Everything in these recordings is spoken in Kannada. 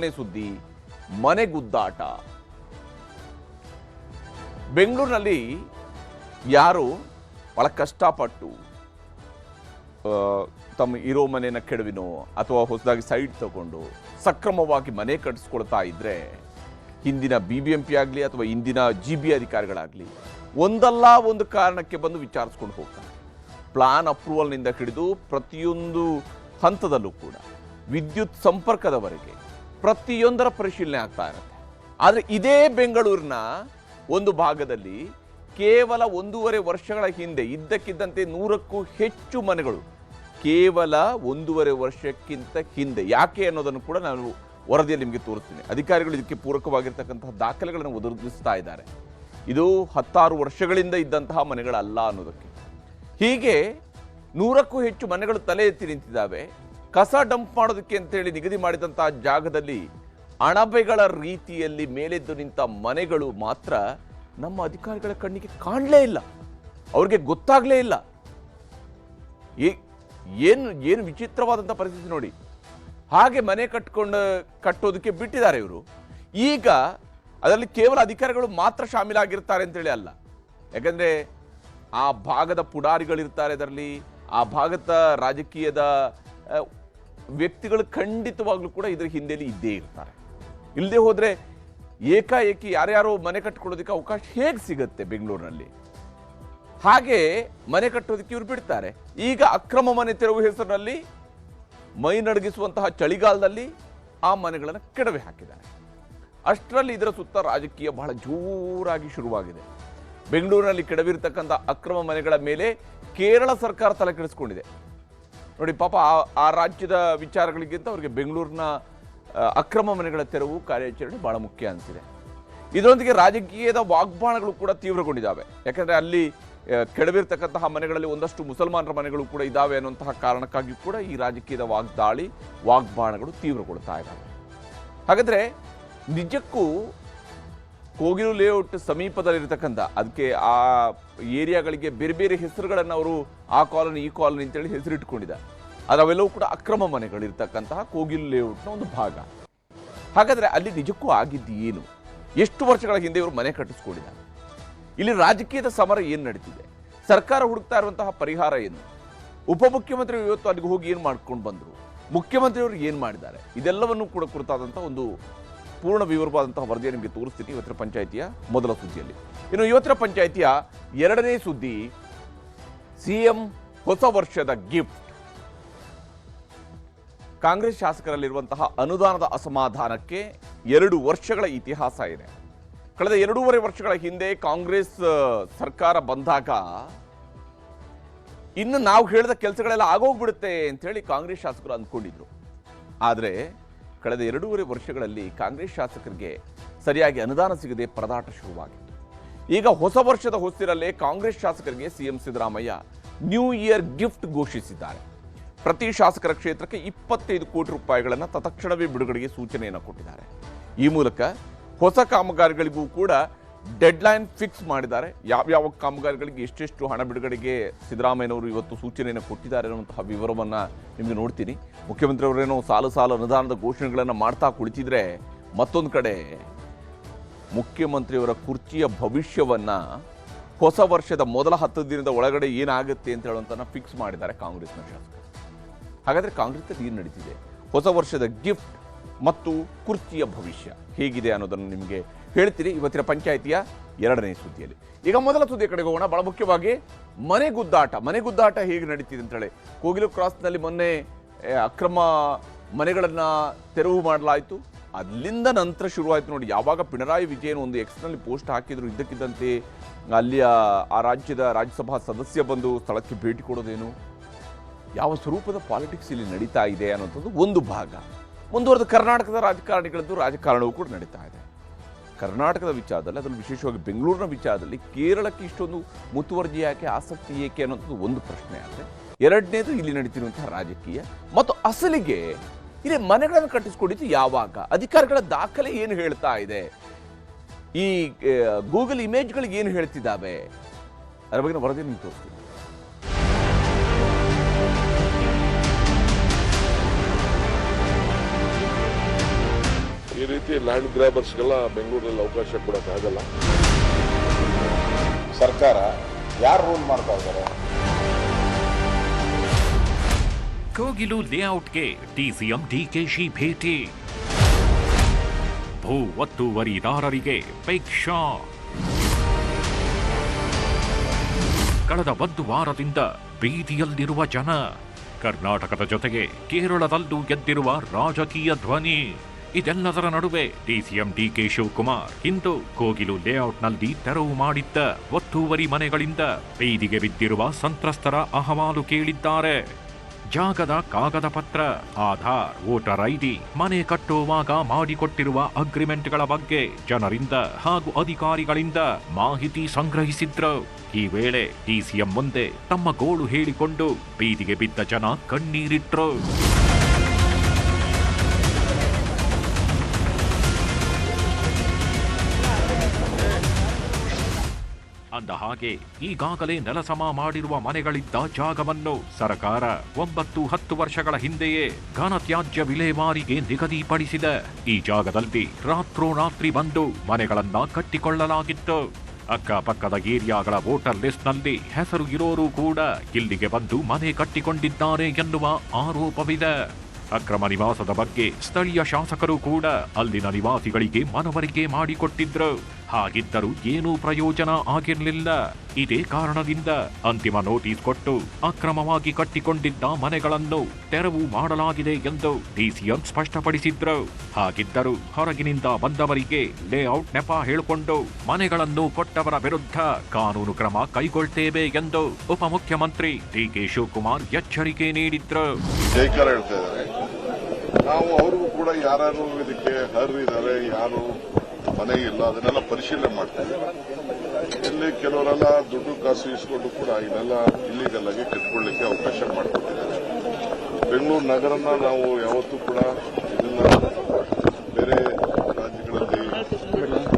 ಸುದ್ದಿ ಮನೆಗುದ್ದಾಟ ಬೆಂಗಳೂರಿನಲ್ಲಿ ಯಾರು ಬಹಳ ಕಷ್ಟಪಟ್ಟು ತಮ್ಮ ಇರೋ ಮನೆನ ಕೆಡವಿನೋ ಅಥವಾ ಹೊಸದಾಗಿ ಸೈಟ್ ತಗೊಂಡು ಸಕ್ರಮವಾಗಿ ಮನೆ ಕಟ್ಟಿಸ್ಕೊಳ್ತಾ ಇದ್ರೆ, ಹಿಂದಿನ ಬಿ ಬಿ ಎಂ ಪಿ ಆಗಲಿ ಅಥವಾ ಇಂದಿನ ಜಿ ಬಿ ಅಧಿಕಾರಿಗಳಾಗಲಿ ಒಂದಲ್ಲ ಒಂದು ಕಾರಣಕ್ಕೆ ಬಂದು ವಿಚಾರಿಸ್ಕೊಂಡು ಹೋಗ್ತಾರೆ. ಪ್ಲಾನ್ ಅಪ್ರೂವಲ್ನಿಂದ ಹಿಡಿದು ಪ್ರತಿಯೊಂದು ಹಂತದಲ್ಲೂ ಕೂಡ ವಿದ್ಯುತ್ ಸಂಪರ್ಕದವರೆಗೆ ಪ್ರತಿಯೊಂದರ ಪರಿಶೀಲನೆ ಆಗ್ತಾ ಇರುತ್ತೆ. ಆದರೆ ಇದೇ ಬೆಂಗಳೂರಿನ ಒಂದು ಭಾಗದಲ್ಲಿ ಕೇವಲ ಒಂದೂವರೆ ವರ್ಷಗಳ ಹಿಂದೆ, ಇದ್ದಕ್ಕಿದ್ದಂತೆ ನೂರಕ್ಕೂ ಹೆಚ್ಚು ಮನೆಗಳು ಕೇವಲ ಒಂದೂವರೆ ವರ್ಷಕ್ಕಿಂತ ಹಿಂದೆ. ಯಾಕೆ ಅನ್ನೋದನ್ನು ಕೂಡ ನಾನು ವರದಿಯಲ್ಲಿ ನಿಮಗೆ ತೋರಿಸ್ತೀನಿ. ಅಧಿಕಾರಿಗಳು ಇದಕ್ಕೆ ಪೂರಕವಾಗಿರ್ತಕ್ಕಂತಹ ದಾಖಲೆಗಳನ್ನು ಒದಗಿಸ್ತಾ ಇದ್ದಾರೆ. ಇದು ಹತ್ತಾರು ವರ್ಷಗಳಿಂದ ಇದ್ದಂತಹ ಮನೆಗಳಲ್ಲ ಅನ್ನೋದಕ್ಕೆ. ಹೀಗೆ ನೂರಕ್ಕೂ ಹೆಚ್ಚು ಮನೆಗಳು ತಲೆ ಎತ್ತಿ ನಿಂತಿದ್ದಾವೆ. ಕಸ ಡಂಪ್ ಮಾಡೋದಕ್ಕೆ ಅಂತೇಳಿ ನಿಗದಿ ಮಾಡಿದಂತಹ ಜಾಗದಲ್ಲಿ ಅಣಬೆಗಳ ರೀತಿಯಲ್ಲಿ ಮೇಲೆದ್ದು ನಿಂತ ಮನೆಗಳು ಮಾತ್ರ ನಮ್ಮ ಅಧಿಕಾರಿಗಳ ಕಣ್ಣಿಗೆ ಕಾಣಲೇ ಇಲ್ಲ. ಅವ್ರಿಗೆ ಗೊತ್ತಾಗ್ಲೇ ಇಲ್ಲ. ಏನು ಏನು ವಿಚಿತ್ರವಾದಂಥ ಪರಿಸ್ಥಿತಿ ನೋಡಿ. ಹಾಗೆ ಮನೆ ಕಟ್ಕೊಂಡು, ಕಟ್ಟೋದಕ್ಕೆ ಬಿಟ್ಟಿದ್ದಾರೆ ಇವರು. ಈಗ ಅದರಲ್ಲಿ ಕೇವಲ ಅಧಿಕಾರಿಗಳು ಮಾತ್ರ ಶಾಮೀಲಾಗಿರ್ತಾರೆ ಅಂತೇಳಿ ಅಲ್ಲ. ಯಾಕಂದ್ರೆ ಆ ಭಾಗದ ಪುಡಾರಿಗಳಿರ್ತಾರೆ ಅದರಲ್ಲಿ, ಆ ಭಾಗದ ರಾಜಕೀಯದ ವ್ಯಕ್ತಿಗಳು ಖಂಡಿತವಾಗ್ಲೂ ಕೂಡ ಇದ್ರ ಹಿಂದೆಯಲ್ಲಿ ಇದ್ದೇ ಇರ್ತಾರೆ. ಇಲ್ಲದೆ ಹೋದರೆ ಏಕಾಏಕಿ ಯಾರ್ಯಾರೋ ಮನೆ ಕಟ್ಕೊಳ್ಳೋದಕ್ಕೆ ಅವಕಾಶ ಹೇಗೆ ಸಿಗುತ್ತೆ ಬೆಂಗಳೂರಿನಲ್ಲಿ? ಹಾಗೆ ಮನೆ ಕಟ್ಟೋದಕ್ಕೆ ಇವ್ರು ಬಿಡ್ತಾರೆ. ಈಗ ಅಕ್ರಮ ಮನೆ ತೆರವು ಹೆಸರಿನಲ್ಲಿ ಮೈ ನಡಗಿಸುವಂತಹ ಚಳಿಗಾಲದಲ್ಲಿ ಆ ಮನೆಗಳನ್ನು ಕೆಡವೆ ಹಾಕಿದ್ದಾರೆ. ಅಷ್ಟರಲ್ಲಿ ಇದರ ಸುತ್ತ ರಾಜಕೀಯ ಬಹಳ ಜೋರಾಗಿ ಶುರುವಾಗಿದೆ. ಬೆಂಗಳೂರಿನಲ್ಲಿ ಕೆಡವಿರತಕ್ಕಂಥ ಅಕ್ರಮ ಮನೆಗಳ ಮೇಲೆ ಕೇರಳ ಸರ್ಕಾರ ತಲೆ ಕೆಡಿಸ್ಕೊಂಡಿದೆ. ನೋಡಿ, ಪಾಪ ಆ- ರಾಜ್ಯದ ವಿಚಾರಗಳಿಗಿಂತ ಅವರಿಗೆ ಬೆಂಗಳೂರಿನ ಅಕ್ರಮ ಮನೆಗಳ ತೆರವು ಕಾರ್ಯಾಚರಣೆ ಬಹಳ ಮುಖ್ಯ ಅನಿಸಿದೆ ಇದರೊಂದಿಗೆ ರಾಜಕೀಯದ ವಾಗ್ಬಾಣಗಳು ಕೂಡ ತೀವ್ರಗೊಂಡಿದ್ದಾವೆ. ಯಾಕಂದರೆ ಅಲ್ಲಿ ಕೆಡವಿರ್ತಕ್ಕಂತಹ ಮನೆಗಳಲ್ಲಿ ಒಂದಷ್ಟು ಮುಸಲ್ಮಾನರ ಮನೆಗಳು ಕೂಡ ಇದ್ದಾವೆ ಅನ್ನುವಂತಹ ಕಾರಣಕ್ಕಾಗಿ ಕೂಡ ಈ ರಾಜಕೀಯದ ವಾಗ್ದಾಳಿ, ವಾಗ್ಬಾಣಗಳು ತೀವ್ರಗೊಳ್ತಾ ಇದ್ದಾವೆ. ಹಾಗಾದರೆ ನಿಜಕ್ಕೂ ಕೋಗಿಲು ಲೇಔಟ್ ಸಮೀಪದಲ್ಲಿರ್ತಕ್ಕಂಥ ಅದಕ್ಕೆ ಆ ಏರಿಯಾಗಳಿಗೆ ಬೇರೆ ಬೇರೆ ಹೆಸರುಗಳನ್ನು ಅವರು ಆ ಕಾಲೋನಿ, ಈ ಕಾಲೋನಿ ಅಂತೇಳಿ ಹೆಸರಿಟ್ಕೊಂಡಿದ್ದಾರೆ ಆದರೆ ಅವೆಲ್ಲವೂ ಕೂಡ ಅಕ್ರಮ ಮನೆಗಳಿರ್ತಕ್ಕಂತಹ ಕೋಗಿಲು ಲೇಔಟ್ನ ಒಂದು ಭಾಗ. ಹಾಗಾದ್ರೆ ಅಲ್ಲಿ ನಿಜಕ್ಕೂ ಆಗಿದ್ದು ಏನು? ಎಷ್ಟು ವರ್ಷಗಳ ಹಿಂದೆ ಇವರು ಮನೆ ಕಟ್ಟಿಸ್ಕೊಂಡಿದ್ದಾರೆ? ಇಲ್ಲಿ ರಾಜಕೀಯದ ಸಮರ ಏನು ನಡೀತಿದೆ? ಸರ್ಕಾರ ಹುಡುಕ್ತಾ ಇರುವಂತಹ ಪರಿಹಾರ ಏನು? ಉಪಮುಖ್ಯಮಂತ್ರಿ ಇವತ್ತು ಅಲ್ಲಿಗೆ ಹೋಗಿ ಏನು ಮಾಡ್ಕೊಂಡು ಬಂದರು? ಮುಖ್ಯಮಂತ್ರಿಯವರು ಏನು ಮಾಡಿದ್ದಾರೆ? ಇದೆಲ್ಲವನ್ನು ಕೂಡ ಕುರಿತಾದಂಥ ಒಂದು ಪೂರ್ಣ ವಿವರವಾದಂತಹ ವರದಿಯ ನಿಮಗೆ ತೋರಿಸ್ತೀನಿ. ಇವತ್ತಿನ ಪಂಚಾಯಿತಿಯ ಮೊದಲ ಸುದ್ದಿಯಲ್ಲಿ. ಇನ್ನು ಇವತ್ತಿನ ಪಂಚಾಯಿತಿಯ ಎರಡನೇ ಸುದ್ದಿ, ಸಿಎಂ ಹೊಸ ವರ್ಷದ ಗಿಫ್ಟ್. ಕಾಂಗ್ರೆಸ್ ಶಾಸಕರಲ್ಲಿರುವಂತಹ ಅನುದಾನದ ಅಸಮಾಧಾನಕ್ಕೆ ಎರಡು ವರ್ಷಗಳ ಇತಿಹಾಸ ಇದೆ. ಕಳೆದ ಎರಡೂವರೆ ವರ್ಷಗಳ ಹಿಂದೆ ಕಾಂಗ್ರೆಸ್ ಸರ್ಕಾರ ಬಂದಾಗ ಇನ್ನು ನಾವು ಹೇಳಿದ ಕೆಲಸಗಳೆಲ್ಲ ಆಗೋಗ್ಬಿಡುತ್ತೆ ಅಂತೇಳಿ ಕಾಂಗ್ರೆಸ್ ಶಾಸಕರು ಅಂದ್ಕೊಂಡಿದ್ರು. ಆದರೆ ಕಳೆದ ಎರಡೂವರೆ ವರ್ಷಗಳಲ್ಲಿ ಕಾಂಗ್ರೆಸ್ ಶಾಸಕರಿಗೆ ಸರಿಯಾಗಿ ಅನುದಾನ ಸಿಗದೆ ಪರದಾಟ ಶುರುವಾಗಿತ್ತು. ಈಗ ಹೊಸ ವರ್ಷದ ಹೊಸ್ತಿರಲ್ಲೇ ಕಾಂಗ್ರೆಸ್ ಶಾಸಕರಿಗೆ CM Siddaramaiah new year gift ಘೋಷಿಸಿದ್ದಾರೆ. ಪ್ರತಿ ಶಾಸಕರ ಕ್ಷೇತ್ರಕ್ಕೆ ಇಪ್ಪತ್ತೈದು ಕೋಟಿ ರೂಪಾಯಿಗಳನ್ನು ತತ್ಕ್ಷಣವೇ ಬಿಡುಗಡೆಗೆ ಸೂಚನೆಯನ್ನು ಕೊಟ್ಟಿದ್ದಾರೆ. ಈ ಮೂಲಕ ಹೊಸ ಕಾಮಗಾರಿಗಳಿಗೂ ಕೂಡ ಡೆಡ್ಲೈನ್ ಫಿಕ್ಸ್ ಮಾಡಿದ್ದಾರೆ. ಯಾವ್ಯಾವ ಕಾಮಗಾರಿಗಳಿಗೆ ಎಷ್ಟೆಷ್ಟು ಹಣ ಬಿಡುಗಡೆಗೆ ಸಿದ್ದರಾಮಯ್ಯನವರು ಇವತ್ತು ಸೂಚನೆಯನ್ನು ಕೊಟ್ಟಿದ್ದಾರೆ ಅನ್ನುವಂತಹ ವಿವರವನ್ನು ನಿಮಗೆ ನೋಡ್ತೀನಿ. ಮುಖ್ಯಮಂತ್ರಿಯವರೇನೋ ಸಾಲು ಸಾಲು ಅನುದಾನದ ಘೋಷಣೆಗಳನ್ನು ಮಾಡ್ತಾ ಕುಳಿತಿದ್ರೆ ಮತ್ತೊಂದು ಕಡೆ ಮುಖ್ಯಮಂತ್ರಿಯವರ ಕುರ್ಚಿಯ ಭವಿಷ್ಯವನ್ನು ಹೊಸ ವರ್ಷದ ಮೊದಲ ಹತ್ತು ದಿನದ ಒಳಗಡೆ ಏನಾಗುತ್ತೆ ಅಂತ ಹೇಳುವಂಥ ಫಿಕ್ಸ್ ಮಾಡಿದ್ದಾರೆ ಕಾಂಗ್ರೆಸ್ನ ಶಾಸಕರು ಹಾಗಾದರೆ ಕಾಂಗ್ರೆಸ್ ಏನು ನಡೀತಿದೆ? ಹೊಸ ವರ್ಷದ ಗಿಫ್ಟ್ ಮತ್ತು ಕುರ್ಚಿಯ ಭವಿಷ್ಯ ಹೇಗಿದೆ ಅನ್ನೋದನ್ನು ನಿಮಗೆ ಹೇಳ್ತೀನಿ ಇವತ್ತಿನ ಪಂಚಾಯಿತಿಯ ಎರಡನೇ ಸುದ್ದಿಯಲ್ಲಿ. ಈಗ ಮೊದಲ ಸುದ್ದಿ ಕಡೆಗೆ ಹೋಗೋಣ. ಬಹಳ ಮುಖ್ಯವಾಗಿ ಮನೆಗುದ್ದಾಟ ಮನೆಗುದ್ದಾಟ ಹೇಗೆ ನಡೀತಿದೆ ಅಂತೇಳಿ ಕೋಗಿಲು ಕ್ರಾಸ್ನಲ್ಲಿ ಮೊನ್ನೆ ಅಕ್ರಮ ಮನೆಗಳನ್ನ ತೆರವು ಮಾಡಲಾಯಿತು. ಅಲ್ಲಿಂದ ನಂತರ ಶುರುವಾಯಿತು ನೋಡಿ. ಯಾವಾಗ ಪಿಣರಾಯಿ ವಿಜಯನ್ ಒಂದು ಎಕ್ಸ್ನಲ್ಲಿ ಪೋಸ್ಟ್ ಹಾಕಿದ್ರು, ಇದ್ದಕ್ಕಿದ್ದಂತೆ ಅಲ್ಲಿಯ ಆ ರಾಜ್ಯದ ರಾಜ್ಯಸಭಾ ಸದಸ್ಯ ಬಂದು ಸ್ಥಳಕ್ಕೆ ಭೇಟಿ ಕೊಡೋದೇನು? ಯಾವ ಸ್ವರೂಪದ ಪಾಲಿಟಿಕ್ಸ್ ಇಲ್ಲಿ ನಡೀತಾ ಇದೆ ಅನ್ನೋಂಥದ್ದು ಒಂದು ಭಾಗ. ಮುಂದುವರೆದ ಕರ್ನಾಟಕದ ರಾಜಕಾರಣಿಗಳದ್ದು ರಾಜಕಾರಣವೂ ಕೂಡ ನಡೀತಾ ಇದೆ. ಕರ್ನಾಟಕದ ವಿಚಾರದಲ್ಲಿ ಅದರಲ್ಲಿ ವಿಶೇಷವಾಗಿ ಬೆಂಗಳೂರಿನ ವಿಚಾರದಲ್ಲಿ ಕೇರಳಕ್ಕೆ ಇಷ್ಟೊಂದು ಮುತುವರ್ಜಿ ಯಾಕೆ, ಆಸಕ್ತಿ ಏಕೆ ಅನ್ನೋದು ಒಂದು ಪ್ರಶ್ನೆ ಆದರೆ, ಎರಡನೇದು ಇಲ್ಲಿ ನಡೀತಿರುವಂತಹ ರಾಜಕೀಯ, ಮತ್ತು ಅಸಲಿಗೆ ಇಲ್ಲಿ ಮನೆಗಳನ್ನು ಕಟ್ಟಿಸ್ಕೊಂಡಿದ್ದು ಯಾವಾಗ? ಅಧಿಕಾರಿಗಳ ದಾಖಲೆ ಏನು ಹೇಳ್ತಾ ಇದೆ? ಈ ಗೂಗಲ್ ಇಮೇಜ್ಗಳಿಗೆ ಏನು ಹೇಳ್ತಿದ್ದಾವೆ? ಅದರ ಬಗ್ಗೆ ವರದಿ ನಿಮ್ಗೆ ತೋರಿಸ್ತೀನಿ. ರೀತಿ ಲ್ಯಾಂಡ್ ಗ್ರಾಬರ್ಸ್ಗೆಲ್ಲ ಬೆಂಗಳೂರಲ್ಲಿ ಅವಕಾಶ ಕೊಡೋಕ್ಕಾಗಲ್ಲ ಸರ್ಕಾರ ಯಾರು ರೂಲ್ ಮಾಡ್ತಾ ಇದ್ದಾರೆ? ಕೋಗಿಲು ಲೇಔಟ್ಗೆ ಡಿಸಿಎಂ ಡಿಕೆಶಿ ಭೇಟಿ. ಭೂ ಒತ್ತುವರಿದಾರರಿಗೆ ಬಿಗ್ ಕಳೆದ ಒಂದು ವಾರದಿಂದ ಬೀದಿಯಲ್ಲಿರುವ ಜನ ಕರ್ನಾಟಕದ ಜೊತೆಗೆ ಕೇರಳದಲ್ಲೂ ಗೆದ್ದಿರುವ ರಾಜಕೀಯ ಧ್ವನಿ. ಇದೆಲ್ಲದರ ನಡುವೆ ಡಿಸಿಎಂ ಡಿಕೆ ಶಿವಕುಮಾರ್ ಇಂದು ಕೋಗಿಲು ಲೇಔಟ್ನಲ್ಲಿ ತೆರವು ಮಾಡಿದ್ದ ಒತ್ತುವರಿ ಮನೆಗಳಿಂದ ಬೀದಿಗೆ ಬಿದ್ದಿರುವ ಸಂತ್ರಸ್ತರ ಅಹವಾಲು ಕೇಳಿದ್ದಾರೆ. ಜಾಗದ ಕಾಗದ ಪತ್ರ, ಆಧಾರ್, ವೋಟರ್ ಐಡಿ ಮನೆ ಕಟ್ಟುವಾಗ ಮಾಡಿಕೊಟ್ಟಿರುವ ಅಗ್ರಿಮೆಂಟ್ಗಳ ಬಗ್ಗೆ ಜನರಿಂದ ಹಾಗೂ ಅಧಿಕಾರಿಗಳಿಂದ ಮಾಹಿತಿ ಸಂಗ್ರಹಿಸಿದ್ರು. ಈ ವೇಳೆ ಡಿಸಿಎಂ ಮುಂದೆ ತಮ್ಮ ಗೋಳು ಹೇಳಿಕೊಂಡು ಬೀದಿಗೆ ಬಿದ್ದ ಜನ ಕಣ್ಣೀರಿಟ್ರು. ಅಂದ ಹಾಗೆ ಈಗಾಗಲೇ ನೆಲಸಮ ಮಾಡಿರುವ ಮನೆಗಳಿದ್ದ ಜಾಗವನ್ನು ಸರಕಾರ ಒಂಬತ್ತು ಹತ್ತು ವರ್ಷಗಳ ಹಿಂದೆಯೇ ಘನತ್ಯಾಜ್ಯ ವಿಲೇವಾರಿಗೆ ನಿಗದಿಪಡಿಸಿದೆ. ಈ ಜಾಗದಲ್ಲಿ ರಾತ್ರೋರಾತ್ರಿ ಬಂದು ಮನೆಗಳನ್ನ ಕಟ್ಟಿಕೊಳ್ಳಲಾಗಿತ್ತು. ಅಕ್ಕಪಕ್ಕದ ಏರಿಯಾಗಳ ವೋಟರ್ ಲಿಸ್ಟ್ನಲ್ಲಿ ಹೆಸರು ಇರೋರು ಕೂಡ ಇಲ್ಲಿಗೆ ಬಂದು ಮನೆ ಕಟ್ಟಿಕೊಂಡಿದ್ದಾರೆ ಎನ್ನುವ ಆರೋಪವಿದೆ. ಅಕ್ರಮ ನಿವಾಸದ ಬಗ್ಗೆ ಸ್ಥಳೀಯ ಶಾಸಕರು ಕೂಡ ಅಲ್ಲಿನ ನಿವಾಸಿಗಳಿಗೆ ಮನವರಿಕೆ ಮಾಡಿಕೊಟ್ಟಿದ್ರು. ಹಾಗಿದ್ದರೂ ಏನೂ ಪ್ರಯೋಜನ ಆಗಿರಲಿಲ್ಲ. ಇದೇ ಕಾರಣದಿಂದ ಅಂತಿಮ ನೋಟಿಸ್ ಕೊಟ್ಟು ಅಕ್ರಮವಾಗಿ ಕಟ್ಟಿಕೊಂಡಿದ್ದ ಮನೆಗಳನ್ನು ತೆರವು ಮಾಡಲಾಗಿದೆ ಎಂದು ಡಿಸಿಎಂ ಸ್ಪಷ್ಟಪಡಿಸಿದ್ರು. ಹಾಗಿದ್ದರೂ ಹೊರಗಿನಿಂದ ಬಂದವರಿಗೆ ಲೇಔಟ್ ನೆಪ ಹೇಳಿಕೊಂಡು ಮನೆಗಳನ್ನು ಕೊಟ್ಟವರ ವಿರುದ್ಧ ಕಾನೂನು ಕ್ರಮ ಕೈಗೊಳ್ತೇವೆ ಎಂದು ಉಪಮುಖ್ಯಮಂತ್ರಿ ಡಿಕೆ ಶಿವಕುಮಾರ್ ಎಚ್ಚರಿಕೆ ನೀಡಿದ್ರು. ನಾವು ಅವರಿಗೂ ಕೂಡ ಯಾರು ಇದಕ್ಕೆ ಹರಿದ್ದಾರೆ ಯಾರು ಮನೆ ಇಲ್ಲ, ಅದನ್ನೆಲ್ಲ ಪರಿಶೀಲನೆ ಮಾಡ್ತೀವಿ ಇಲ್ಲಿ ಕೆಲವರೆಲ್ಲ ದುಡ್ಡು ಕಾಸು ಇಸ್ಕೊಂಡು ಕೂಡ ಇದೆಲ್ಲ ಇಲ್ಲಿಗಲ್ ಆಗಿ ಕಟ್ಕೊಳ್ಳಿಕ್ಕೆ ಅವಕಾಶ ಮಾಡಿಕೊಟ್ಟಿದ್ದಾರೆ. ಬೆಂಗಳೂರು ನಗರನ ನಾವು ಯಾವತ್ತೂ ಕೂಡ ಇದನ್ನ ಬೇರೆ ರಾಜ್ಯಗಳಲ್ಲಿ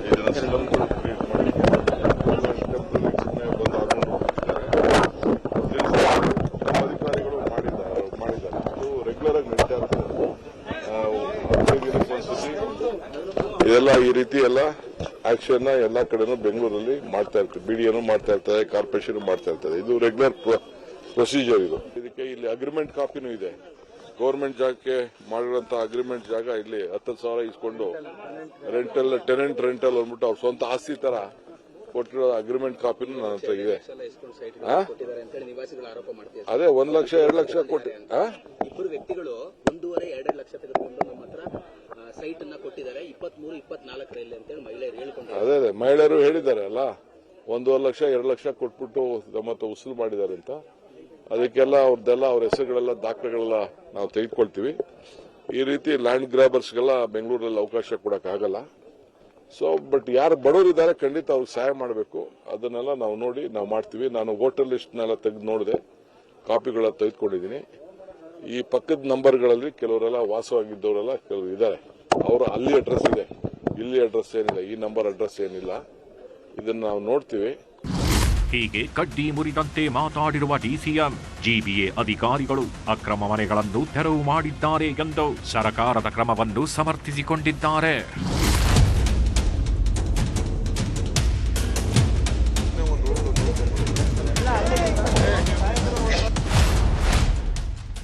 ಇದನ್ನ ಸ್ಲಮ್ಗಳು ಕ್ರಿಯೇಟ್ ಮಾಡಿ ಟೆಂಪ್ರರಿ ಸುಮ್ಮನೆ ಬಂದು ಆಡ್ಕೊಂಡು ಹೋಗ್ತಿದ್ದಾರೆ ನಮ್ಮ ಅಧಿಕಾರಿಗಳು ಮಾಡಿದ್ದಾರೆ ಮಾಡಿದ್ದಾರೆ ಇದು ರೆಗ್ಯುಲರ್ ಆಗಿ ನಡೀತಾ ಇರ್ತದೆ ನಾವು ಹದಿನೈದು ಒಂದ್ಸತಿ ಇದೆಲ್ಲ ಈ ರೀತಿ ಎಲ್ಲ ಆಕ್ಷನ್ ಎಲ್ಲಾ ಕಡೆನೂ ಬೆಂಗಳೂರಲ್ಲಿ ಮಾಡ್ತಾ ಇರ್ತಾರೆ ಬಿಡಿಯನ್ನು ಮಾಡ್ತಾ ಇರ್ತಾರೆ ಕಾರ್ಪೊರೇಷನ್ ಮಾಡ್ತಾ ಇರ್ತದೆ. ಇದು ರೆಗ್ಯುಲರ್ ಪ್ರೊಸೀಜರ್ ಇದು. ಇದಕ್ಕೆ ಇಲ್ಲಿ ಅಗ್ರಿಮೆಂಟ್ ಕಾಪಿನೂ ಇದೆ. ಗೌರ್ಮೆಂಟ್ ಜಾಗಕ್ಕೆ ಮಾಡಿರೋಂಥ ಅಗ್ರಿಮೆಂಟ್ ಜಾಗ ಇಲ್ಲಿ ಹತ್ತು ಸಾವಿರ ಇಸ್ಕೊಂಡು ರೆಂಟಲ್ ಟೆನೆಂಟ್ ರೆಂಟಲ್ ಅಂದ್ಬಿಟ್ಟು ಅವ್ರ ಸ್ವಂತ ಆಸ್ತಿ ತರ ಕೊಟ್ಟಿರೋ ಅಗ್ರಿಮೆಂಟ್ ಕಾಪಿನೂ ನನ್ನ ಹತ್ರ ಇದೆ. ಅದೇ ಒಂದ್ ಲಕ್ಷ, ಎರಡು ಲಕ್ಷ ಕೊಟ್ಟು? ಇಬ್ಬರು ವ್ಯಕ್ತಿಗಳು ಒಂದೂವರೆ ಎರಡು ಲಕ್ಷ ತೆಗೆದುಕೊಂಡು ನಮ್ಮ ಸೈಟ್ ಅನ್ನ ಕೊಟ್ಟಿದ್ದಾರೆ. ಇಪ್ಪತ್ಮೂರು, ಇಪ್ಪತ್ನಾಲ್ಕರಲ್ಲಿ ಅಂತೇಳಿ ಮಹಿಳೆಯರು ಅದೇ ಅದೇ, ಮಹಿಳೆಯರು ಹೇಳಿದ್ದಾರೆ ಅಲ್ಲ? ಒಂದೂವರೆ ಲಕ್ಷ, ಎರಡು ಲಕ್ಷ ಕೊಟ್ಬಿಟ್ಟು ಮತ್ತೆ ಉಸುಲು ಮಾಡಿದ್ದಾರೆ ಅಂತ. ಅದಕ್ಕೆಲ್ಲ ಅವ್ರದ್ದೆಲ್ಲ, ಅವ್ರ ಹೆಸರುಗಳೆಲ್ಲ, ದಾಖಲೆಗಳೆಲ್ಲ ನಾವು ತೆಗೆದುಕೊಳ್ತೀವಿ. ಈ ರೀತಿ ಲ್ಯಾಂಡ್ ಗ್ರಾಬರ್ಸ್ಗೆಲ್ಲ ಬೆಂಗಳೂರಲ್ಲಿ ಅವಕಾಶ ಕೊಡೋಕ್ಕಾಗಲ್ಲ. ಸೊ ಬಟ್ ಯಾರು ಬಡವರಿದ್ದಾರೆ ಖಂಡಿತ ಅವ್ರಿಗೆ ಸಹಾಯ ಮಾಡಬೇಕು. ಅದನ್ನೆಲ್ಲ ನಾವು ನೋಡಿ, ನಾವು ಮಾಡ್ತೀವಿ. ನಾನು ವೋಟರ್ ಲಿಸ್ಟ್ನೆಲ್ಲ ತೆಗೆದು ನೋಡಿದೆ. ಕಾಪಿಗಳ ತೆಗೆದುಕೊಂಡಿದ್ದೀನಿ. ಈ ಪಕ್ಕದ ನಂಬರ್ಗಳಲ್ಲಿ ಕೆಲವರೆಲ್ಲ ವಾಸವಾಗಿದ್ದವರೆಲ್ಲ ಕೆಲವರು ಇದ್ದಾರೆ. ಅವರು ಅಲ್ಲಿ ಅಡ್ರೆಸ್ ಇದೆ. ಇಲ್ಲಿ ಅಡ್ರೆಸ್ ಏನಿಲ್ಲ, ಈ ನಂಬರ್ ಅಡ್ರೆಸ್ ಏನಿಲ್ಲ. ಇದನ್ನು ನಾವು ನೋಡ್ತೀವಿ. ಹೀಗೆ ಕಡ್ಡಿ ಮುರಿದಂತೆ ಮಾತಾಡಿರುವ ಡಿಸಿಎಂ, ಜಿಬಿಎ ಅಧಿಕಾರಿಗಳು ಅಕ್ರಮ ಮನೆಗಳನ್ನು ತೆರವು ಮಾಡಿದ್ದಾರೆ ಎಂದು ಸರ್ಕಾರದ ಕ್ರಮವನ್ನು ಸಮರ್ಥಿಸಿಕೊಂಡಿದ್ದಾರೆ.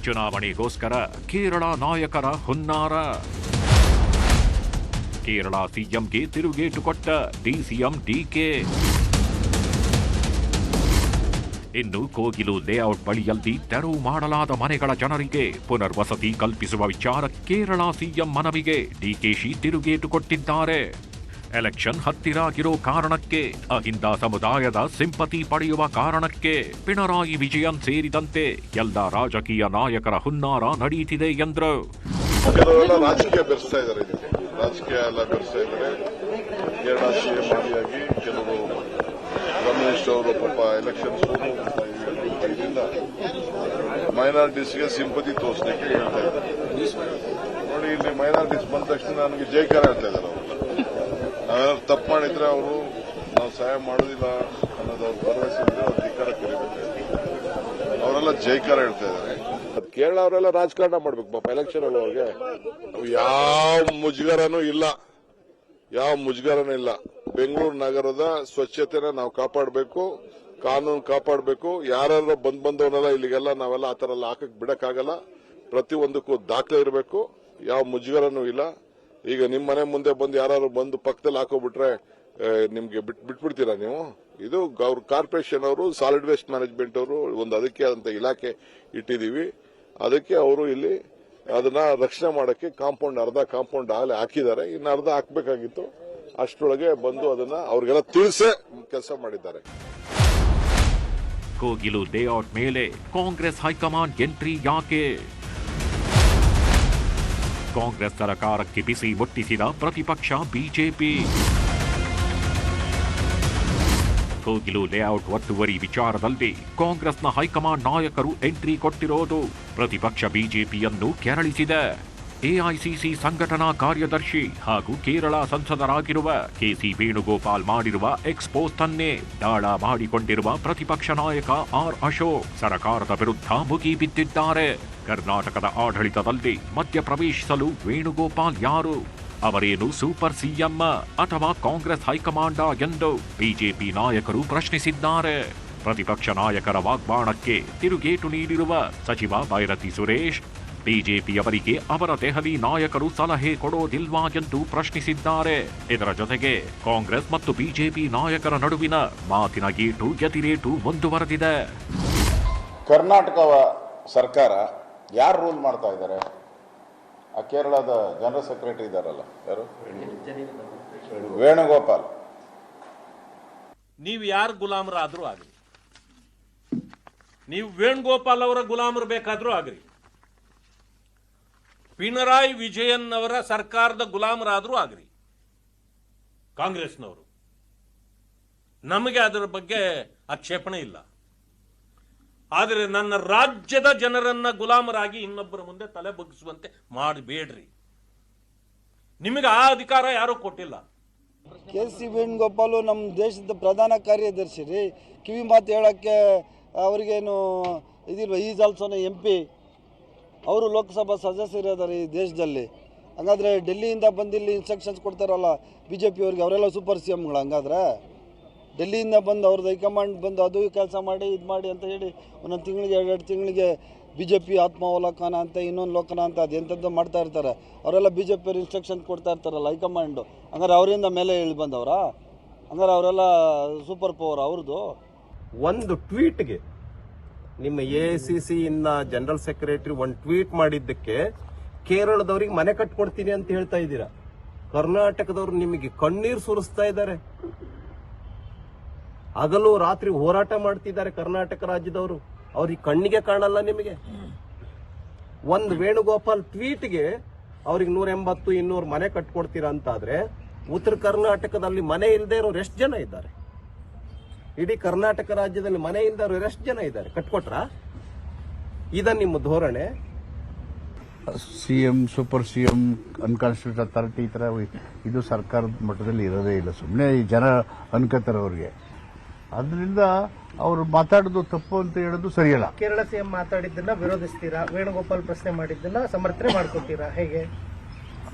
ಚುನಾವಣೆಗೋಸ್ಕರ ಕೇರಳ ನಾಯಕರ ಹುನ್ನಾರ. ಕೇರಳ ಸಿಎಂಗೆ ತಿರುಗೇಟು ಕೊಟ್ಟ ಡಿಸಿಎಂ ಡಿಕೆ. ಇನ್ನು ಕೋಗಿಲು ಲೇಔಟ್ ಬಳಿಯಲ್ಲಿ ತೆರವು ಮಾಡಲಾದ ಮನೆಗಳ ಜನರಿಗೆ ಪುನರ್ವಸತಿ ಕಲ್ಪಿಸುವ ವಿಚಾರ ಕೇರಳ ಸಿಎಂ ಮನವಿಗೆ ಡಿಕೆಶಿ ತಿರುಗೇಟು ಕೊಟ್ಟಿದ್ದಾರೆ. ಎಲೆಕ್ಷನ್ ಹತ್ತಿರ ಆಗಿರೋ ಕಾರಣಕ್ಕೆ, ಅಹಿಂದ ಸಮುದಾಯದ ಸಿಂಪತಿ ಪಡೆಯುವ ಕಾರಣಕ್ಕೆ ಪಿಣರಾಯಿ ವಿಜಯನ್ ಸೇರಿದಂತೆ ಎಲ್ಲ ರಾಜಕೀಯ ನಾಯಕರ ಹುನ್ನಾರ ನಡೆಯುತ್ತಿದೆ ಎಂದ್ರು. ರಾಜಕೀಯ ಎಲ್ಲ ಬೆರೆಸ್ತಾ ಇದ್ದಾರೆ. ಕೇರಳ ಸಿಎಂ ಆದಿಯಾಗಿ ಕೆಲವರು ರಮೇಶ್ ಅವರು ಪಾಪ ಎಲೆಕ್ಷನ್ ಇದರಿಂದ ಮೈನಾರಿಟೀಸ್ಗೆ ಸಿಂಪತಿ ತೋರಿಸಲಿಕ್ಕೆ ಹೇಳ್ತಾ ಇದ್ದಾರೆ. ನೋಡಿ, ಇಲ್ಲಿ ಮೈನಾರಿಟೀಸ್ ಬಂದ ತಕ್ಷಣ ನನಗೆ ಜೈಕಾರ ಹೇಳ್ತಾ ಇದ್ದಾರೆ ಅವರು. ನಾವೇನಾದ್ರು ತಪ್ಪು ಮಾಡಿದ್ರೆ ಅವರು ನಾವು ಸಹಾಯ ಮಾಡೋದಿಲ್ಲ ಅನ್ನೋದು ಅವ್ರ ಭರವಸೆ ಇದ್ರೆ ಅವ್ರು ಧಿಕ್ಕಾರ ಕರಿಬೇಕು ಅವರೆಲ್ಲ ಜೈಕಾರ ಹೇಳ್ತಾ ಇದ್ದಾರೆ. ಕೇರಳ ಅವರೆಲ್ಲ ರಾಜಕಾರಣ ಮಾಡ್ಬೇಕು ಪಾಪ ಎಲೆಕ್ಷನ್ ಅವ್ರಿಗೆ. ಯಾವ ಮುಜುಗರನೂ ಇಲ್ಲ. ಯಾವ ಮುಜುಗರನೂ ಇಲ್ಲ. ಬೆಂಗಳೂರು ನಗರದ ಸ್ವಚ್ಛತೆನ ನಾವು ಕಾಪಾಡಬೇಕು, ಕಾನೂನು ಕಾಪಾಡಬೇಕು. ಯಾರು ಬಂದ್ ಬಂದವನ್ನೆಲ್ಲ ಇಲ್ಲಿಗೆಲ್ಲ ನಾವೆಲ್ಲ ಆ ತರ ಎಲ್ಲ ಹಾಕಕ್ ಬಿಡಕ್ಕಾಗಲ್ಲ. ಪ್ರತಿಯೊಂದಕ್ಕೂ ದಾಖಲೆ ಇರಬೇಕು. ಯಾವ ಮುಜುಗರನೂ ಇಲ್ಲ. ಈಗ ನಿಮ್ ಮನೆ ಮುಂದೆ ಬಂದು ಯಾರು ಬಂದು ಪಕ್ಕದಲ್ಲಿ ಹಾಕೋಬಿಟ್ರೆ ನಿಮ್ಗೆ ಬಿಟ್, ಬಿಟ್ಬಿಡ್ತೀರಾ ನೀವು? ಇದು ಕಾರ್ಪೊರೇಷನ್ ಅವರು, ಸಾಲಿಡ್ ವೇಸ್ಟ್ ಮ್ಯಾನೇಜ್ಮೆಂಟ್ ಅವರು ಒಂದು ಅದಕ್ಕೆ ಆದಂತ ಇಲಾಖೆ ಇಟ್ಟಿದೀವಿ ಅದಕ್ಕೆ ಅವರು ಇಲ್ಲಿ ಅದನ್ನ ರಕ್ಷಣೆ ಮಾಡಕ್ಕೆ ಕಾಂಪೌಂಡ್ ಅರ್ಧ ಕಾಂಪೌಂಡ್ ಆಗಲೇ ಹಾಕಿದ್ದಾರೆ. ಇನ್ನು ಅರ್ಧ ಹಾಕಬೇಕಾಗಿತ್ತು. ಅಷ್ಟರೊಳಗೆ ಬಂದು ಅದನ್ನ ಅವ್ರಿಗೆಲ್ಲ ತಿಳಿಸೇ ಕೆಲಸ ಮಾಡಿದ್ದಾರೆ. ಕೋಗಿಲು ಲೇಔಟ್ ಮೇಲೆ ಕಾಂಗ್ರೆಸ್ ಹೈಕಮಾಂಡ್ ಎಂಟ್ರಿ ಯಾಕೆ? ಕಾಂಗ್ರೆಸ್ ಸರ್ಕಾರಕ್ಕೆ ಬಿಸಿ ಮುಟ್ಟಿಸಿದ ಪ್ರತಿಪಕ್ಷ ಬಿಜೆಪಿ. ಕೋಗಿಲು ಲೇಔಟ್ ಒತ್ತುವರಿ ವಿಚಾರದಲ್ಲಿ ಕಾಂಗ್ರೆಸ್ನ ಹೈಕಮಾಂಡ್ ನಾಯಕರು ಎಂಟ್ರಿ ಕೊಟ್ಟಿರೋದು. ಪ್ರತಿಪಕ್ಷ ಬಿಜೆಪಿಯನ್ನು ಕೆರಳಿಸಿದೆ. ಎಐಸಿಸಿ ಸಂಘಟನಾ ಕಾರ್ಯದರ್ಶಿ ಹಾಗೂ ಕೇರಳ ಸಂಸದರಾಗಿರುವ ಕೆಸಿ ವೇಣುಗೋಪಾಲ್ ಮಾಡಿರುವ ಎಕ್ಸ್ಪೋಸ್ ತನ್ನೇ ದಾಳ ಮಾಡಿಕೊಂಡಿರುವ ಪ್ರತಿಪಕ್ಷ ನಾಯಕ ಆರ್ ಅಶೋಕ್ ಸರ್ಕಾರದ ವಿರುದ್ಧ ಮುಗಿಬಿದ್ದಿದ್ದಾರೆ ಕರ್ನಾಟಕದ ಆಡಳಿತದಲ್ಲಿ ಮಧ್ಯಪ್ರವೇಶಿಸಲು ವೇಣುಗೋಪಾಲ್ ಯಾರು? ಅವರೇನು ಸೂಪರ್ ಸಿಎಂ ಅಥವಾ ಕಾಂಗ್ರೆಸ್ ಹೈಕಮಾಂಡ ಎಂದು ಬಿಜೆಪಿ ನಾಯಕರು ಪ್ರಶ್ನಿಸಿದ್ದಾರೆ. ಪ್ರತಿಪಕ್ಷ ನಾಯಕರ ವಾಗ್ಬಾಣಕ್ಕೆ ತಿರುಗೇಟು ನೀಡಿರುವ ಸಚಿವ ಭೈರತಿ ಸುರೇಶ್ ಬಿಜೆಪಿಯವರಿಗೆ ಅವರ ದೆಹಲಿ ನಾಯಕರು ಸಲಹೆ ಕೊಡೋದಿಲ್ವಾ ಎಂದು ಪ್ರಶ್ನಿಸಿದ್ದಾರೆ. ಇದರ ಜೊತೆಗೆ ಕಾಂಗ್ರೆಸ್ ಮತ್ತು ಬಿಜೆಪಿ ನಾಯಕರ ನಡುವಿನ ಮಾತಿನ ಗೀಟು ಎತಿರೇಟು ಮುಂದುವರೆದಿದೆ. ಕರ್ನಾಟಕ ಸರ್ಕಾರ ಯಾರು ರೂಲ್ ಮಾಡ್ತಾ ಇದ್ದಾರೆ ಆ ಕೇರಳದ ಜನರಲ್ ಸೆಕ್ರೆಟರಿ ಇದ್ದಾರಲ್ಲ ಯಾರು? ವೇಣುಗೋಪಾಲ್. ನೀವು ಯಾರು ಗುಲಾಮರಾದರೂ ಆಗ್ರಿ. ನೀವು ವೇಣುಗೋಪಾಲ್ ಅವರ ಗುಲಾಮರು ಬೇಕಾದರೂ ಆಗ್ರಿ. ಪಿಣರಾಯಿ ವಿಜಯನ್ ಅವರ ಸರ್ಕಾರದ ಗುಲಾಮರಾದರೂ ಆಗ್ರಿ. ಕಾಂಗ್ರೆಸ್ನವರು. ನಮಗೆ ಅದರ ಬಗ್ಗೆ ಆಕ್ಷೇಪಣೆ ಇಲ್ಲ. ಆದರೆ ನನ್ನ ರಾಜ್ಯದ ಜನರನ್ನ ಗುಲಾಮರಾಗಿ ಇನ್ನೊಬ್ಬರ ಮುಂದೆ ತಲೆ ಬಗ್ಗಿಸುವಂತೆ ಮಾಡಬೇಡ್ರಿ. ನಿಮಗೆ ಆ ಅಧಿಕಾರ ಯಾರೂ ಕೊಟ್ಟಿಲ್ಲ. ಕೆ ಸಿ ವೇಣುಗೋಪಾಲು ನಮ್ಮ ದೇಶದ ಪ್ರಧಾನ ಕಾರ್ಯದರ್ಶಿ ರೀ. ಕಿವಿ ಮಾತು ಹೇಳೋಕ್ಕೆ ಅವರಿಗೇನು ಇದಿಲ್ವ? ಈಸ್ ಆಲ್ಸೋನ ಎಂ ಪಿ. ಅವರು ಲೋಕಸಭಾ ಸದಸ್ಯರಿದ್ದಾರೆ ಈ ದೇಶದಲ್ಲಿ. ಹಂಗಾದ್ರೆ ಡೆಲ್ಲಿಯಿಂದ ಬಂದು ಇಲ್ಲಿ ಇನ್ಸ್ಟ್ರಕ್ಷನ್ಸ್ ಕೊಡ್ತಾರಲ್ಲ ಬಿ ಜೆ ಪಿಯವ್ರಿಗೆ ಅವರೆಲ್ಲ ಸೂಪರ್ ಸಿ ಎಮ್ಗಳು ಹಂಗಾದ್ರೆ? ಡೆಲ್ಲಿಯಿಂದ ಬಂದು ಅವ್ರದ್ದು ಹೈಕಮಾಂಡ್ ಬಂದು ಅದು ಕೆಲಸ ಮಾಡಿ, ಇದು ಮಾಡಿ ಅಂತ ಹೇಳಿ ಒಂದೊಂದು ತಿಂಗಳಿಗೆ ಎರಡೆರಡು ತಿಂಗಳಿಗೆ ಬಿ ಜೆ ಪಿ ಆತ್ಮಾವಲೋಕನ ಅಂತ, ಇನ್ನೊಂದು ಲೋಕನ ಅಂತ, ಅದು ಎಂಥದ್ದು ಮಾಡ್ತಾ ಇರ್ತಾರೆ. ಅವರೆಲ್ಲ ಬಿ ಜೆ ಪಿಯವ್ರು ಇನ್ಸ್ಟ್ರಕ್ಷನ್ ಕೊಡ್ತಾ ಇರ್ತಾರಲ್ಲ ಹೈಕಮಾಂಡು. ಹಂಗಾರೆ ಅವರಿಂದ ಮೇಲೆ ಇಳಿ ಬಂದವರಾ? ಹಂಗಾರೆ ಅವರೆಲ್ಲ ಸೂಪರ್ ಪವರ್ ಅವ್ರದ್ದು? ಒಂದು ಟ್ವೀಟ್ಗೆ ನಿಮ್ಮ ಎ ಸಿ ಸಿ ಇನ್ನ ಜನರಲ್ ಸೆಕ್ರೆಟರಿ ಒಂದು ಟ್ವೀಟ್ ಮಾಡಿದ್ದಕ್ಕೆ ಕೇರಳದವ್ರಿಗೆ ಮನೆ ಕಟ್ಕೊಡ್ತೀನಿ ಅಂತ ಹೇಳ್ತಾ ಇದ್ದೀರಾ? ಕರ್ನಾಟಕದವ್ರು ನಿಮಗೆ ಕಣ್ಣೀರು ಸುರಿಸ್ತಾ ಇದ್ದಾರೆ. ಹಗಲು ರಾತ್ರಿ ಹೋರಾಟ ಮಾಡ್ತಿದ್ದಾರೆ ಕರ್ನಾಟಕ ರಾಜ್ಯದವರು. ಅವ್ರಿಗೆ ಕಣ್ಣಿಗೆ ಕಾಣಲ್ಲ ನಿಮಗೆ. ಒಂದು ವೇಣುಗೋಪಾಲ್ ಟ್ವೀಟ್ಗೆ ಅವ್ರಿಗೆ ನೂರ ಎಂಬತ್ತು ಇನ್ನೂರು ಮನೆ ಕಟ್ಕೊಡ್ತೀರಾ ಅಂತಾದ್ರೆ ಉತ್ತರ ಕರ್ನಾಟಕದಲ್ಲಿ ಮನೆ ಇಲ್ಲದೆ ಇರೋರು ಎಷ್ಟು ಜನ ಇದ್ದಾರೆ? ಇಡೀ ಕರ್ನಾಟಕ ರಾಜ್ಯದಲ್ಲಿ ಮನೆಯಿಂದ ಅವರು ಎಷ್ಟು ಜನ ಇದ್ದಾರೆ. ಕಟ್ಕೊಟ್ರ? ಇದ ನಿಮ್ಮ ಧೋರಣೆ. C M super C M unconstitutional authority ಈ ಥರ ಇದು ಸರ್ಕಾರದ ಮಟ್ಟದಲ್ಲಿ ಇರೋದೇ ಇಲ್ಲ. ಸುಮ್ಮನೆ ಈ ಜನ ಅನ್ಕೋತಾರೆ ಅವ್ರಿಗೆ ಅದರಿಂದ ಅವರು ಮಾತಾಡೋದು ತಪ್ಪು ಅಂತ ಹೇಳೋದು ಸರಿಯಲ್ಲ. ಕೇರಳ ಸಿಎಂ ಮಾತಾಡಿದ್ದನ್ನ ವಿರೋಧಿಸ್ತೀರಾ? ವೇಣುಗೋಪಾಲ್ ಪ್ರಶ್ನೆ ಮಾಡಿದ್ದನ್ನ ಸಮರ್ಥನೆ ಮಾಡ್ಕೊತೀರಾ ಹೇಗೆ?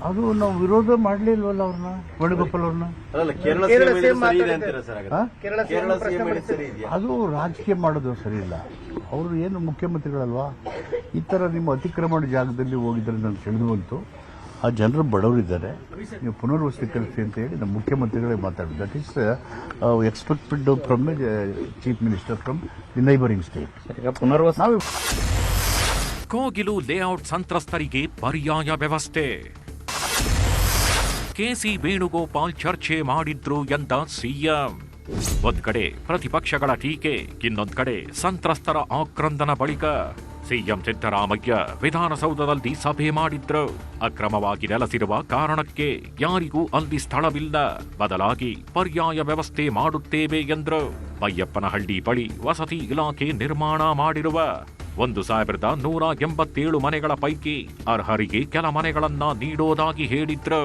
ಅದು ನಾವು ವಿರೋಧ ಮಾಡ್ಲಿಲ್ವಲ್ಲ ಅವ್ರನ್ನ? ವೇಣುಗೋಪಾಲ್ ಅವ್ರನ್ನ? ಅದು ರಾಜಕೀಯ ಮಾಡೋದು ಸರಿ ಇಲ್ಲ. ಅವರು ಏನು ಮುಖ್ಯಮಂತ್ರಿಗಳಲ್ವಾ? ಈ ಥರ ನಿಮ್ಮ ಅತಿಕ್ರಮಣ ಜಾಗದಲ್ಲಿ ಹೋಗಿದ್ರೆ ನಾನು ತಿಳಿದು ಬಂತು. ಆ ಜನರು ಬಡವರಿದ್ದಾರೆ. ನೀವು ಪುನರ್ವಸೀಕರಿಸಿ ಅಂತ ಹೇಳಿ ನಮ್ಮ ಮುಖ್ಯಮಂತ್ರಿಗಳೇ ಮಾತಾಡೋದು that is expected from chief minister from the neighbouring state ಪುನರ್ವಸ Kogilu layout ಸಂತ್ರಸ್ತರಿಗೆ ಪರ್ಯಾಯ ವ್ಯವಸ್ಥೆ. ಕೆಸಿ ವೇಣುಗೋಪಾಲ್ ಚರ್ಚೆ ಮಾಡಿದ್ರು ಎಂದ ಸಿಎಂ. ಒಂದ್ ಕಡೆ ಪ್ರತಿಪಕ್ಷಗಳ ಟೀಕೆ, ಇನ್ನೊಂದ್ ಕಡೆ ಸಂತ್ರಸ್ತರ ಆಕ್ರಂದನ ಬಳಿಕ ಸಿಎಂ ಸಿದ್ದರಾಮಯ್ಯ ವಿಧಾನಸೌಧದಲ್ಲಿ ಸಭೆ ಮಾಡಿದ್ರು. ಅಕ್ರಮವಾಗಿ ನೆಲೆಸಿರುವ ಕಾರಣಕ್ಕೆ ಯಾರಿಗೂ ಅಲ್ಲಿ ಸ್ಥಳವಿಲ್ಲ. ಬದಲಾಗಿ ಪರ್ಯಾಯ ವ್ಯವಸ್ಥೆ ಮಾಡುತ್ತೇವೆ ಎಂದ್ರು. ಬೈಯಪ್ಪನಹಳ್ಳಿ ಬಳಿ ವಸತಿ ಇಲಾಖೆ ನಿರ್ಮಾಣ ಮಾಡಿರುವ ಒಂದು ಸಾವಿರದ ನೂರ ಎಂಬತ್ತೇಳು ಮನೆಗಳ ಪೈಕಿ ಅರ್ಹರಿಗೆ ಕೆಲ ಮನೆಗಳನ್ನ ನೀಡೋದಾಗಿ ಹೇಳಿದ್ರು.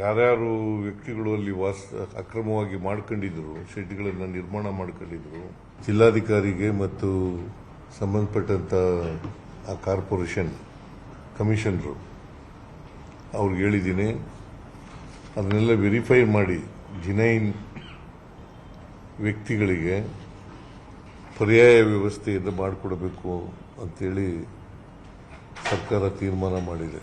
ಯಾರ್ಯಾರು ವ್ಯಕ್ತಿಗಳು ಅಲ್ಲಿ ವಾಸ, ಅಕ್ರಮವಾಗಿ ಮಾಡ್ಕೊಂಡಿದ್ರು, ಶೆಡ್ಗಳನ್ನು ನಿರ್ಮಾಣ ಮಾಡ್ಕೊಂಡಿದ್ರು, ಜಿಲ್ಲಾಧಿಕಾರಿಗೆ ಮತ್ತು ಸಂಬಂಧಪಟ್ಟಂತ ಆ ಕಾರ್ಪೊರೇಷನ್ ಕಮಿಷನರು ಅವ್ರಿಗೆ ಹೇಳಿದ್ದೀನಿ, ಅದನ್ನೆಲ್ಲ ವೆರಿಫೈ ಮಾಡಿ, ಜಿನೈನ್ ವ್ಯಕ್ತಿಗಳಿಗೆ ಪರ್ಯಾಯ ವ್ಯವಸ್ಥೆಯನ್ನು ಮಾಡಿಕೊಡಬೇಕು ಅಂತೇಳಿ ಸರ್ಕಾರ ತೀರ್ಮಾನ ಮಾಡಿದೆ.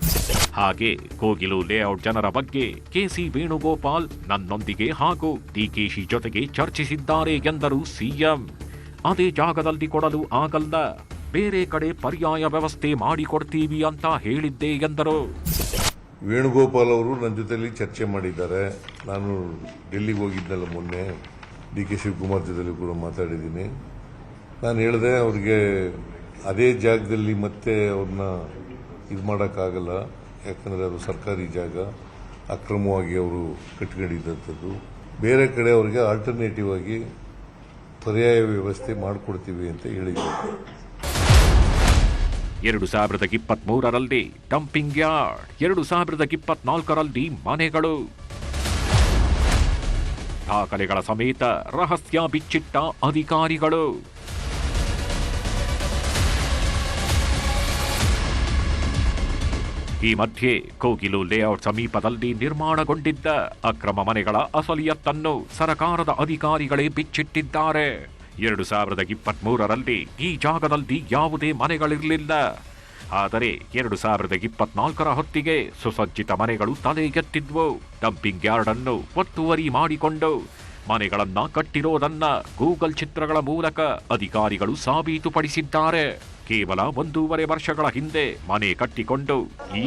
ಹಾಗೆ ಕೋಗಿಲು ಲೇಔಟ್ ಜನರ ಬಗ್ಗೆ ಕೆಸಿ ವೇಣುಗೋಪಾಲ್ ನನ್ನೊಂದಿಗೆ ಹಾಗೂ ಡಿಕೆಶಿ ಜೊತೆಗೆ ಚರ್ಚಿಸಿದ್ದಾರೆ ಎಂದರು ಸಿಎಂ ಅದೇ ಜಾಗದಲ್ಲಿ ಕೊಡಲು ಆಗಲ್ಲ ಬೇರೆ ಕಡೆ ಪರ್ಯಾಯ ವ್ಯವಸ್ಥೆ ಮಾಡಿಕೊಡ್ತೀವಿ ಅಂತ ಹೇಳಿದ್ದೆ ಎಂದರು. ವೇಣುಗೋಪಾಲ್ ಅವರು ನನ್ನ ಜೊತೆಲಿ ಚರ್ಚೆ ಮಾಡಿದ್ದಾರೆ. ನಾನು ಡೆಲ್ಲಿಗೆ ಹೋಗಿದ್ದಲ್ಲ ಮೊನ್ನೆ. ಡಿ ಕೆ ಶಿವಕುಮಾರ್ ಜೊತೆಲಿ ಕೂಡ ಮಾತಾಡಿದ್ದೀನಿ. ನಾನು ಹೇಳಿದೆ, ಅವ್ರಿಗೆ ಅದೇ ಜಾಗದಲ್ಲಿ ಮತ್ತೆ ಅವ್ರನ್ನ ಇದು ಮಾಡೋಕ್ಕಾಗಲ್ಲ. ಯಾಕಂದರೆ ಅದು ಸರ್ಕಾರಿ ಜಾಗ. ಅಕ್ರಮವಾಗಿ ಅವರು ಕಟ್ಕೊಂಡಿದ್ದಂಥದ್ದು. ಬೇರೆ ಕಡೆ ಅವರಿಗೆ ಆಲ್ಟರ್ನೇಟಿವ್ ಆಗಿ ಪರ್ಯಾಯ ವ್ಯವಸ್ಥೆ ಮಾಡಿಕೊಡ್ತೀವಿ ಅಂತ ಹೇಳಿದ್ದಾರೆ ಎರಡು ಸಾವಿರದ ಇಪ್ಪತ್ಮೂರರಲ್ಲಿ ಡಂಪಿಂಗ್ ಯಾರ್ಡ್ ಎರಡು ಸಾವಿರದ ಇಪ್ಪತ್ನಾಲ್ಕರಲ್ಲಿ ಮನೆಗಳು. ದಾಖಲೆಗಳ ಸಮೇತ ರಹಸ್ಯ ಬಿಚ್ಚಿಟ್ಟ ಅಧಿಕಾರಿಗಳು. ಈ ಮಧ್ಯೆ ಕೋಗಿಲು ಲೇಔಟ್ ಸಮೀಪದಲ್ಲಿ ನಿರ್ಮಾಣಗೊಂಡಿದ್ದ ಅಕ್ರಮ ಮನೆಗಳ ಅಸಲಿಯತ್ತನ್ನು ಸರಕಾರದ ಅಧಿಕಾರಿಗಳೇ ಬಿಚ್ಚಿಟ್ಟಿದ್ದಾರೆ. ಎರಡು ಸಾವಿರದ ಇಪ್ಪತ್ಮೂರರಲ್ಲಿ ಈ ಜಾಗದಲ್ಲಿ ಯಾವುದೇ ಮನೆಗಳಿರಲಿಲ್ಲ. ಆದರೆ ಎರಡು ಸಾವಿರದ ಇಪ್ಪತ್ನಾಲ್ಕರ ಹೊತ್ತಿಗೆ ಸುಸಜ್ಜಿತ ಮನೆಗಳು ತಲೆ ಎತ್ತಿದ್ವು. ಡಂಪಿಂಗ್ ಯಾರ್ಡ್ ಅನ್ನು ಒತ್ತುವರಿ ಮಾಡಿಕೊಂಡು ಮನೆಗಳನ್ನು ಕಟ್ಟಿರೋದನ್ನ ಗೂಗಲ್ ಚಿತ್ರಗಳ ಮೂಲಕ ಅಧಿಕಾರಿಗಳು ಸಾಬೀತುಪಡಿಸಿದ್ದಾರೆ. ಕೇವಲ ಒಂದೂವರೆ ವರ್ಷಗಳ ಹಿಂದೆ ಮನೆ ಕಟ್ಟಿಕೊಂಡು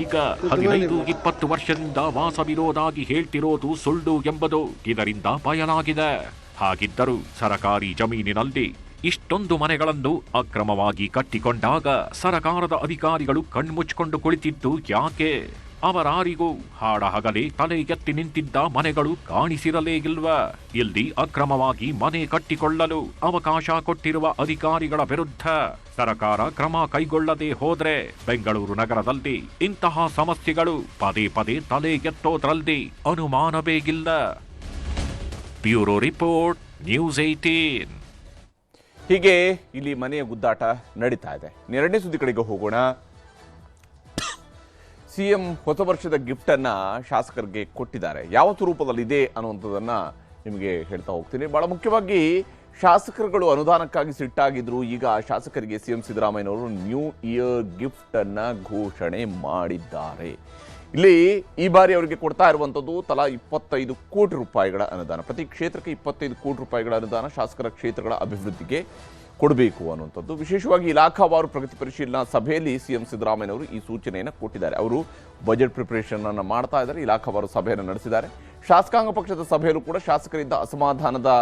ಈಗ ಹದಿನೈದು, ಇಪ್ಪತ್ತು ವರ್ಷದಿಂದ ವಾಸವಿರೋದಾಗಿ ಹೇಳ್ತಿರೋದು ಸುಳ್ಳು ಎಂಬುದು ಇದರಿಂದ ಬಯಲಾಗಿದೆ. ಹಾಗಿದ್ದರೂ ಸರಕಾರಿ ಜಮೀನಿನಲ್ಲಿ ಇಷ್ಟೊಂದು ಮನೆಗಳನ್ನು ಅಕ್ರಮವಾಗಿ ಕಟ್ಟಿಕೊಂಡಾಗ ಸರಕಾರದ ಅಧಿಕಾರಿಗಳು ಕಣ್ಮುಚ್ಚಿಕೊಂಡು ಕುಳಿತಿದ್ದು ಯಾಕೆ? ಅವರಾರಿಗೂ ಹಾಡ ಹಗಲೇ ತಲೆ ಎತ್ತಿ ನಿಂತಿದ್ದ ಮನೆಗಳು ಕಾಣಿಸಿರಲೇ ಇಲ್ವ? ಇಲ್ಲಿ ಅಕ್ರಮವಾಗಿ ಮನೆ ಕಟ್ಟಿಕೊಳ್ಳಲು ಅವಕಾಶ ಕೊಟ್ಟಿರುವ ಅಧಿಕಾರಿಗಳ ವಿರುದ್ಧ ಸರಕಾರ ಕ್ರಮ ಕೈಗೊಳ್ಳದೆ ಹೋದ್ರೆ ಬೆಂಗಳೂರು ನಗರದಲ್ಲಿ ಇಂತಹ ಸಮಸ್ಯೆಗಳು ಪದೇ ಪದೇ ತಲೆ ಎತ್ತೋದ್ರಲ್ಲಿ ಅನುಮಾನವೇ ಇಲ್ಲ ಬ್ಯೂರೋ ರಿಪೋರ್ಟ್, ನ್ಯೂಸ್ ಏಟೀನ್ ಹೀಗೆ ಇಲ್ಲಿ ಮನೆಯ ಗುದ್ದಾಟ ನಡೀತಾ ಇದೆ. ಎರಡನೇ ಸುದ್ದಿ ಕಡೆಗೆ ಹೋಗೋಣ. ಸಿಎಂ ಹೊಸ ವರ್ಷದ ಗಿಫ್ಟನ್ನು ಶಾಸಕರಿಗೆ ಕೊಟ್ಟಿದ್ದಾರೆ. ಯಾವ ಸ್ವರೂಪದಲ್ಲಿದೆ ಅನ್ನುವಂಥದ್ದನ್ನು ನಿಮಗೆ ಹೇಳ್ತಾ ಹೋಗ್ತೀನಿ. ಬಹಳ ಮುಖ್ಯವಾಗಿ ಶಾಸಕರುಗಳು ಅನುದಾನಕ್ಕಾಗಿ ಸಿಟ್ಟಾಗಿದ್ರು. ಈಗ ಶಾಸಕರಿಗೆ ಸಿ ಎಂ ಸಿದ್ದರಾಮಯ್ಯನವರು ನ್ಯೂ ಇಯರ್ ಗಿಫ್ಟನ್ನು ಘೋಷಣೆ ಮಾಡಿದ್ದಾರೆ. ಇಲ್ಲಿ ಈ ಬಾರಿ ಅವರಿಗೆ ಕೊಡ್ತಾ ಇರುವಂಥದ್ದು ತಲಾ ಇಪ್ಪತ್ತೈದು ಕೋಟಿ ರೂಪಾಯಿಗಳ ಅನುದಾನ. ಪ್ರತಿ ಕ್ಷೇತ್ರಕ್ಕೆ ಇಪ್ಪತ್ತೈದು ಕೋಟಿ ರೂಪಾಯಿಗಳ ಅನುದಾನ ಶಾಸಕರ ಕ್ಷೇತ್ರಗಳ ಅಭಿವೃದ್ಧಿಗೆ ಕೊಡಬೇಕು ಅನ್ನುವಂಥದ್ದು. ವಿಶೇಷವಾಗಿ ಇಲಾಖಾವಾರು ಪ್ರಗತಿ ಪರಿಶೀಲನಾ ಸಭೆಯಲ್ಲಿ ಸಿಎಂ ಸಿದ್ದರಾಮಯ್ಯನವರು ಈ ಸೂಚನೆಯನ್ನು ಕೊಟ್ಟಿದ್ದಾರೆ. ಅವರು ಬಜೆಟ್ ಪ್ರಿಪರೇಷನ್ ಅನ್ನು ಮಾಡ್ತಾ ಇದ್ದಾರೆ. ಇಲಾಖಾವಾರು ಸಭೆಯನ್ನು ನಡೆಸಿದ್ದಾರೆ. ಶಾಸಕಾಂಗ ಪಕ್ಷದ ಸಭೆಯಲ್ಲೂ ಕೂಡ ಶಾಸಕರಿಂದ ಅಸಮಾಧಾನದ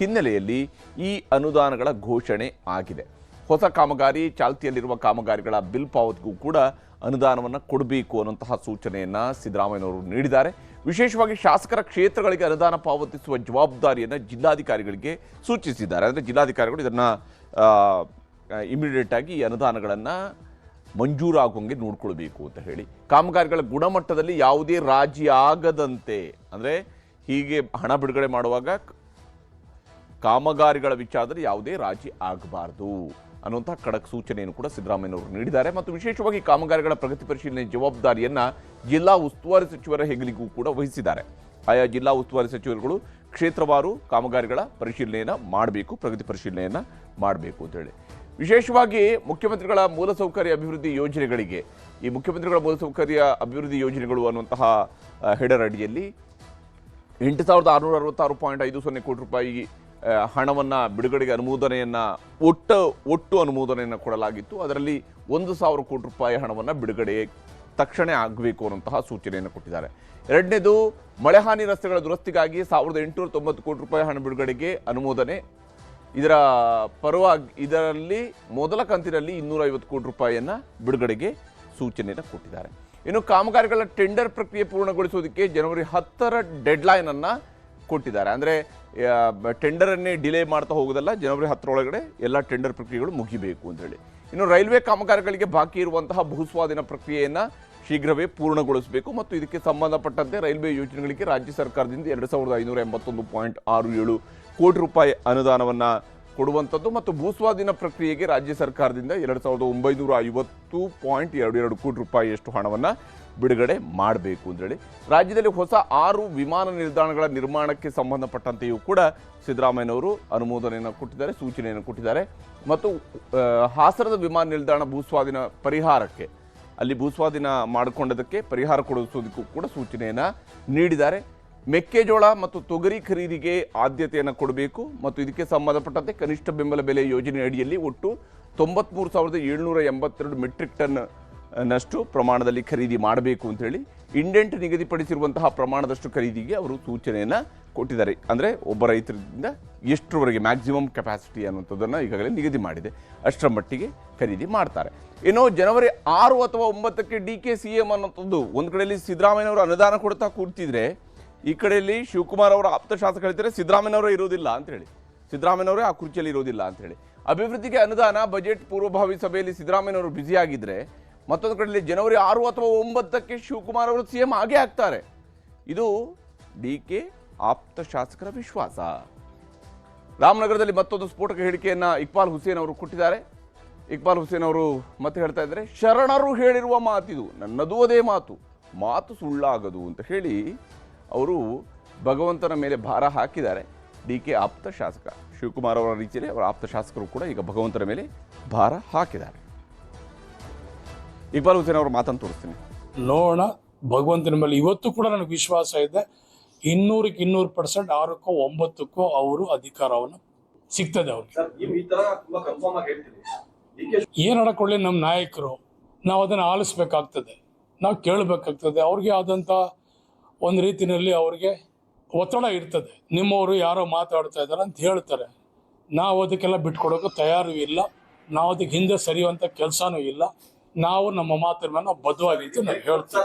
ಹಿನ್ನೆಲೆಯಲ್ಲಿ ಈ ಅನುದಾನಗಳ ಘೋಷಣೆ ಆಗಿದೆ. ಹೊಸ ಕಾಮಗಾರಿ, ಚಾಲ್ತಿಯಲ್ಲಿರುವ ಕಾಮಗಾರಿಗಳ ಬಿಲ್ ಪಾವತಿಗೂ ಕೂಡ ಅನುದಾನವನ್ನು ಕೊಡಬೇಕು ಅನ್ನುವಂತಹ ಸೂಚನೆಯನ್ನು ಸಿದ್ದರಾಮಯ್ಯನವರು ನೀಡಿದ್ದಾರೆ. ವಿಶೇಷವಾಗಿ ಶಾಸಕರ ಕ್ಷೇತ್ರಗಳಿಗೆ ಅನುದಾನ ಪಾವತಿಸುವ ಜವಾಬ್ದಾರಿಯನ್ನು ಜಿಲ್ಲಾಧಿಕಾರಿಗಳಿಗೆ ಸೂಚಿಸಿದ್ದಾರೆ. ಅಂದರೆ ಜಿಲ್ಲಾಧಿಕಾರಿಗಳು ಇದನ್ನು ಇಮಿಡಿಯೇಟ್ ಆಗಿ ಈ ಅನುದಾನಗಳನ್ನು ಮಂಜೂರಾಗುವಂಗೆ ನೋಡ್ಕೊಳ್ಬೇಕು ಅಂತ ಹೇಳಿ. ಕಾಮಗಾರಿಗಳ ಗುಣಮಟ್ಟದಲ್ಲಿ ಯಾವುದೇ ರಾಜಿ ಆಗದಂತೆ, ಅಂದರೆ ಹೀಗೆ ಹಣ ಬಿಡುಗಡೆ ಮಾಡುವಾಗ ಕಾಮಗಾರಿಗಳ ವಿಚಾರದಲ್ಲಿ ಯಾವುದೇ ರಾಜಿ ಆಗಬಾರದು. ಅನ್ನುವಂತಹ ಖಡಕ್ ಸೂಚನೆಯನ್ನು ಕೂಡ ಸಿದ್ದರಾಮಯ್ಯನವರು ನೀಡಿದ್ದಾರೆ. ಮತ್ತು ವಿಶೇಷವಾಗಿ ಕಾಮಗಾರಿಗಳ ಪ್ರಗತಿ ಪರಿಶೀಲನೆ ಜವಾಬ್ದಾರಿಯನ್ನ ಜಿಲ್ಲಾ ಉಸ್ತುವಾರಿ ಸಚಿವರ ಹೆಗಲಿಗೂ ಕೂಡ ವಹಿಸಿದ್ದಾರೆ. ಆಯಾ ಜಿಲ್ಲಾ ಉಸ್ತುವಾರಿ ಸಚಿವರುಗಳು ಕ್ಷೇತ್ರವಾರು ಕಾಮಗಾರಿಗಳ ಪರಿಶೀಲನೆಯನ್ನ ಮಾಡಬೇಕು, ಪ್ರಗತಿ ಪರಿಶೀಲನೆಯನ್ನ ಮಾಡಬೇಕು ಅಂತ ಹೇಳಿ. ವಿಶೇಷವಾಗಿ ಮುಖ್ಯಮಂತ್ರಿಗಳ ಮೂಲಸೌಕರ್ಯ ಅಭಿವೃದ್ಧಿ ಯೋಜನೆಗಳಿಗೆ, ಈ ಮುಖ್ಯಮಂತ್ರಿಗಳ ಮೂಲಸೌಕರ್ಯ ಅಭಿವೃದ್ಧಿ ಯೋಜನೆಗಳು ಅನ್ನುವಂತಹ ಹೆಡರ್ ಅಡಿಯಲ್ಲಿ ಎಂಟು ಸಾವಿರದ ಆರುನೂರ ಅರವತ್ತಾರು ಪಾಯಿಂಟ್ ಐದು ಸೊನ್ನೆ ಕೋಟಿ ರೂಪಾಯಿ ಹಣವನ್ನ, ಬಿಡುಗಡೆಗೆ ಅನುಮೋದನೆಯನ್ನು, ಒಟ್ಟು ಒಟ್ಟು ಅನುಮೋದನೆಯನ್ನು ಕೊಡಲಾಗಿತ್ತು. ಅದರಲ್ಲಿ ಒಂದು ಸಾವಿರ ಕೋಟಿ ರೂಪಾಯಿ ಹಣವನ್ನು ಬಿಡುಗಡೆ ತಕ್ಷಣ ಆಗಬೇಕು ಅನ್ನುವಂತಹ ಸೂಚನೆಯನ್ನು ಕೊಟ್ಟಿದ್ದಾರೆ. ಎರಡನೇದು, ಮಳೆ ಹಾನಿ ರಸ್ತೆಗಳ ದುರಸ್ತಿಗಾಗಿ ಸಾವಿರದ ಎಂಟುನೂರ ತೊಂಬತ್ತು ಕೋಟಿ ರೂಪಾಯಿ ಹಣ ಬಿಡುಗಡೆಗೆ ಅನುಮೋದನೆ. ಇದರ ಪರವಾಗಿ, ಇದರಲ್ಲಿ, ಮೊದಲ ಕಂತಿನಲ್ಲಿ ಇನ್ನೂರ ಐವತ್ತು ಕೋಟಿ ರೂಪಾಯಿಯನ್ನು ಬಿಡುಗಡೆಗೆ ಸೂಚನೆಯನ್ನು ಕೊಟ್ಟಿದ್ದಾರೆ. ಇನ್ನು ಕಾಮಗಾರಿಗಳ ಟೆಂಡರ್ ಪ್ರಕ್ರಿಯೆ ಪೂರ್ಣಗೊಳಿಸೋದಕ್ಕೆ ಜನವರಿ ಹತ್ತರ ಡೆಡ್ಲೈನನ್ನು ಕೊಟ್ಟಿದ್ದಾರೆ. ಅಂದರೆ ಟೆಂಡರ್ ಅನ್ನೇ ಡಿಲೇ ಮಾಡ್ತಾ ಹೋಗೋದಲ್ಲ ಜನವರಿ ಹತ್ತರೊಳಗಡೆ ಎಲ್ಲ ಟೆಂಡರ್ ಪ್ರಕ್ರಿಯೆಗಳು ಮುಗಿಬೇಕು ಅಂತ ಹೇಳಿ. ಇನ್ನು ರೈಲ್ವೆ ಕಾಮಗಾರಿಗಳಿಗೆ ಬಾಕಿ ಇರುವಂತಹ ಭೂಸ್ವಾಧೀನ ಪ್ರಕ್ರಿಯೆಯನ್ನು ಶೀಘ್ರವೇ ಪೂರ್ಣಗೊಳಿಸಬೇಕು ಮತ್ತು ಇದಕ್ಕೆ ಸಂಬಂಧಪಟ್ಟಂತೆ ರೈಲ್ವೆ ಯೋಜನೆಗಳಿಗೆ ರಾಜ್ಯ ಸರ್ಕಾರದಿಂದ ಎರಡು ಸಾವಿರದ ಐನೂರ ಎಂಬತ್ತೊಂದು ಪಾಯಿಂಟ್ ಆರು ಏಳು ಕೋಟಿ ರೂಪಾಯಿ ಅನುದಾನವನ್ನ ಕೊಡುವಂಥದ್ದು ಮತ್ತು ಭೂಸ್ವಾಧೀನ ಪ್ರಕ್ರಿಯೆಗೆ ರಾಜ್ಯ ಸರ್ಕಾರದಿಂದ ಎರಡು ಸಾವಿರದ ಒಂಬೈನೂರ ಐವತ್ತು ಪಾಯಿಂಟ್ ಎರಡು ಎರಡು ಕೋಟಿ ರೂಪಾಯಿಯಷ್ಟು ಹಣವನ್ನು ಬಿಡುಗಡೆ ಮಾಡಬೇಕು ಅಂತೇಳಿ ರಾಜ್ಯದಲ್ಲಿ ಹೊಸ ಆರು ವಿಮಾನ ನಿಲ್ದಾಣಗಳ ನಿರ್ಮಾಣಕ್ಕೆ ಸಂಬಂಧಪಟ್ಟಂತೆಯೂ ಕೂಡ ಸಿದ್ದರಾಮಯ್ಯನವರು ಅನುಮೋದನೆಯನ್ನು ಕೊಟ್ಟಿದ್ದಾರೆ, ಸೂಚನೆಯನ್ನು ಕೊಟ್ಟಿದ್ದಾರೆ. ಮತ್ತು ಹಾಸನದ ವಿಮಾನ ನಿಲ್ದಾಣ ಭೂಸ್ವಾಧೀನ ಪರಿಹಾರಕ್ಕೆ, ಅಲ್ಲಿ ಭೂಸ್ವಾಧೀನ ಮಾಡಿಕೊಂಡದಕ್ಕೆ ಪರಿಹಾರ ಕೊಡಿಸೋದಕ್ಕೂ ಕೂಡ ಸೂಚನೆಯನ್ನು ನೀಡಿದ್ದಾರೆ. ಮೆಕ್ಕೆಜೋಳ ಮತ್ತು ತೊಗರಿ ಖರೀದಿಗೆ ಆದ್ಯತೆಯನ್ನು ಕೊಡಬೇಕು ಮತ್ತು ಇದಕ್ಕೆ ಸಂಬಂಧಪಟ್ಟಂತೆ ಕನಿಷ್ಠ ಬೆಂಬಲ ಬೆಲೆ ಯೋಜನೆ ಅಡಿಯಲ್ಲಿ ಒಟ್ಟು ತೊಂಬತ್ಮೂರು ಸಾವಿರದ ಏಳ್ನೂರ ಎಂಬತ್ತೆರಡು ಮೆಟ್ರಿಕ್ ಟನ್ ನಷ್ಟು ಪ್ರಮಾಣದಲ್ಲಿ ಖರೀದಿ ಮಾಡಬೇಕು ಅಂತೇಳಿ ಇಂಡೆಂಟ್ ನಿಗದಿಪಡಿಸಿರುವಂತಹ ಪ್ರಮಾಣದಷ್ಟು ಖರೀದಿಗೆ ಅವರು ಸೂಚನೆಯನ್ನು ಕೊಟ್ಟಿದ್ದಾರೆ. ಅಂದರೆ ಒಬ್ಬ ರೈತರಿಂದ ಎಷ್ಟರವರೆಗೆ ಮ್ಯಾಕ್ಸಿಮಮ್ ಕೆಪಾಸಿಟಿ ಅನ್ನುವಂಥದ್ದನ್ನು ಈಗಾಗಲೇ ನಿಗದಿ ಮಾಡಿದೆ. ಅಷ್ಟರ ಮಟ್ಟಿಗೆ ಖರೀದಿ ಮಾಡ್ತಾರೆ. ಇನ್ನು ಜನವರಿ ಆರು ಅಥವಾ ಒಂಬತ್ತಕ್ಕೆ ಡಿ ಕೆ ಸಿ ಎಂ ಅನ್ನೋಂಥದ್ದು ಒಂದು ಕಡೆಯಲ್ಲಿ ಸಿದ್ದರಾಮಯ್ಯನವರು ಅನುದಾನ ಕೊಡ್ತಾ ಕೂರ್ತಿದ್ರೆ ಈ ಕಡೆಯಲ್ಲಿ ಶಿವಕುಮಾರ್ ಅವರ ಆಪ್ತ ಶಾಸಕ ಹೇಳ್ತಾರೆ ಸಿದ್ದರಾಮಯ್ಯನವರೇ ಇರೋದಿಲ್ಲ ಅಂತ ಹೇಳಿ. ಸಿದ್ದರಾಮಯ್ಯನವರೇ ಆ ಕುರ್ಚಿಯಲ್ಲಿ ಇರೋದಿಲ್ಲ ಅಂತ ಹೇಳಿ. ಅಭಿವೃದ್ಧಿಗೆ ಅನುದಾನ, ಬಜೆಟ್ ಪೂರ್ವಭಾವಿ ಸಭೆಯಲ್ಲಿ ಸಿದ್ದರಾಮಯ್ಯನವರು ಬ್ಯುಸಿ ಆಗಿದ್ರೆ ಮತ್ತೊಂದು ಕಡೆಯಲ್ಲಿ ಜನವರಿ ಆರು ಅಥವಾ ಒಂಬತ್ತಕ್ಕೆ ಶಿವಕುಮಾರ್ ಅವರು ಸಿಎಂ ಆಗೇ ಆಗ್ತಾರೆ. ಇದು ಡಿ ಕೆ ಆಪ್ತ ಶಾಸಕರ ವಿಶ್ವಾಸ. ರಾಮನಗರದಲ್ಲಿ ಮತ್ತೊಂದು ಸ್ಫೋಟಕ ಹೇಳಿಕೆಯನ್ನು ಇಕ್ಬಾಲ್ ಹುಸೇನ್ ಅವರು ಕೊಟ್ಟಿದ್ದಾರೆ. ಇಕ್ಬಾಲ್ ಹುಸೇನ್ ಅವರು ಮತ್ತೆ ಹೇಳ್ತಾ ಇದ್ದಾರೆ, ಶರಣರು ಹೇಳಿರುವ ಮಾತಿದು ನನ್ನದು ಅದೇ ಮಾತು ಮಾತು ಸುಳ್ಳಾಗದು ಅಂತ ಹೇಳಿ ಅವರು ಭಗವಂತನ ಮೇಲೆ ಭಾರ ಹಾಕಿದ್ದಾರೆ. ಡಿ ಕೆ ಆಪ್ತ ಶಾಸಕ ಶಿವಕುಮಾರ್ ಅವರ ರೀತಿಯಲ್ಲಿ ಅವರ ಆಪ್ತ ಶಾಸಕರು ಕೂಡ ಈಗ ಭಗವಂತನ ಮೇಲೆ ಭಾರ ಹಾಕಿದ್ದಾರೆ. ಇಕ್ಬಾಲ್ ಹುಸೇನ್ ಅವರು ಮಾತನ್ನು ತೋರಿಸ್ತೀನಿ. ನೋಡೋಣ ಭಗವಂತನ ಮೇಲೆ ಇವತ್ತು ಕೂಡ ನನಗೆ ವಿಶ್ವಾಸ ಇದೆ. ಇನ್ನೂರಕ್ಕೆ ಇನ್ನೂರು ಪರ್ಸೆಂಟ್ ಆರಕ್ಕೋ ಒಂಬತ್ತಕ್ಕೋ ಅವರು ಅಧಿಕಾರವನ್ನು ಸಿಗ್ತದೆ ಅವ್ರಿಗೆ. ಏನ್ ನಡ್ಕೊಳ್ಳಿ ನಮ್ಮ ನಾಯಕರು ನಾವು ಅದನ್ನು ಆಲಿಸ್ಬೇಕಾಗ್ತದೆ. ನಾವು ಕೇಳಬೇಕಾಗ್ತದೆ. ಅವ್ರಿಗೆ ಆದಂಥ ಒಂದು ರೀತಿಯಲ್ಲಿ ಅವ್ರಿಗೆ ಒತ್ತಡ ಇರ್ತದೆ. ನಿಮ್ಮವರು ಯಾರೋ ಮಾತಾಡ್ತಾ ಇದ್ದಾರೆ ಅಂತ ಹೇಳ್ತಾರೆ. ನಾವು ಅದಕ್ಕೆಲ್ಲ ಬಿಟ್ಕೊಡೋಕೆ ತಯಾರು ಇಲ್ಲ. ನಾವು ಅದಕ್ಕೆ ಹಿಂದೆ ಸರಿಯುವಂಥ ಕೆಲಸನೂ ಇಲ್ಲ. ನಾವು ನಮ್ಮ ಮಾತಿನ ಮೇಲೆ ನಾವು ಬದ್ಧವಾಗಿದ್ದು ನಾವು ಹೇಳ್ತೀವಿ.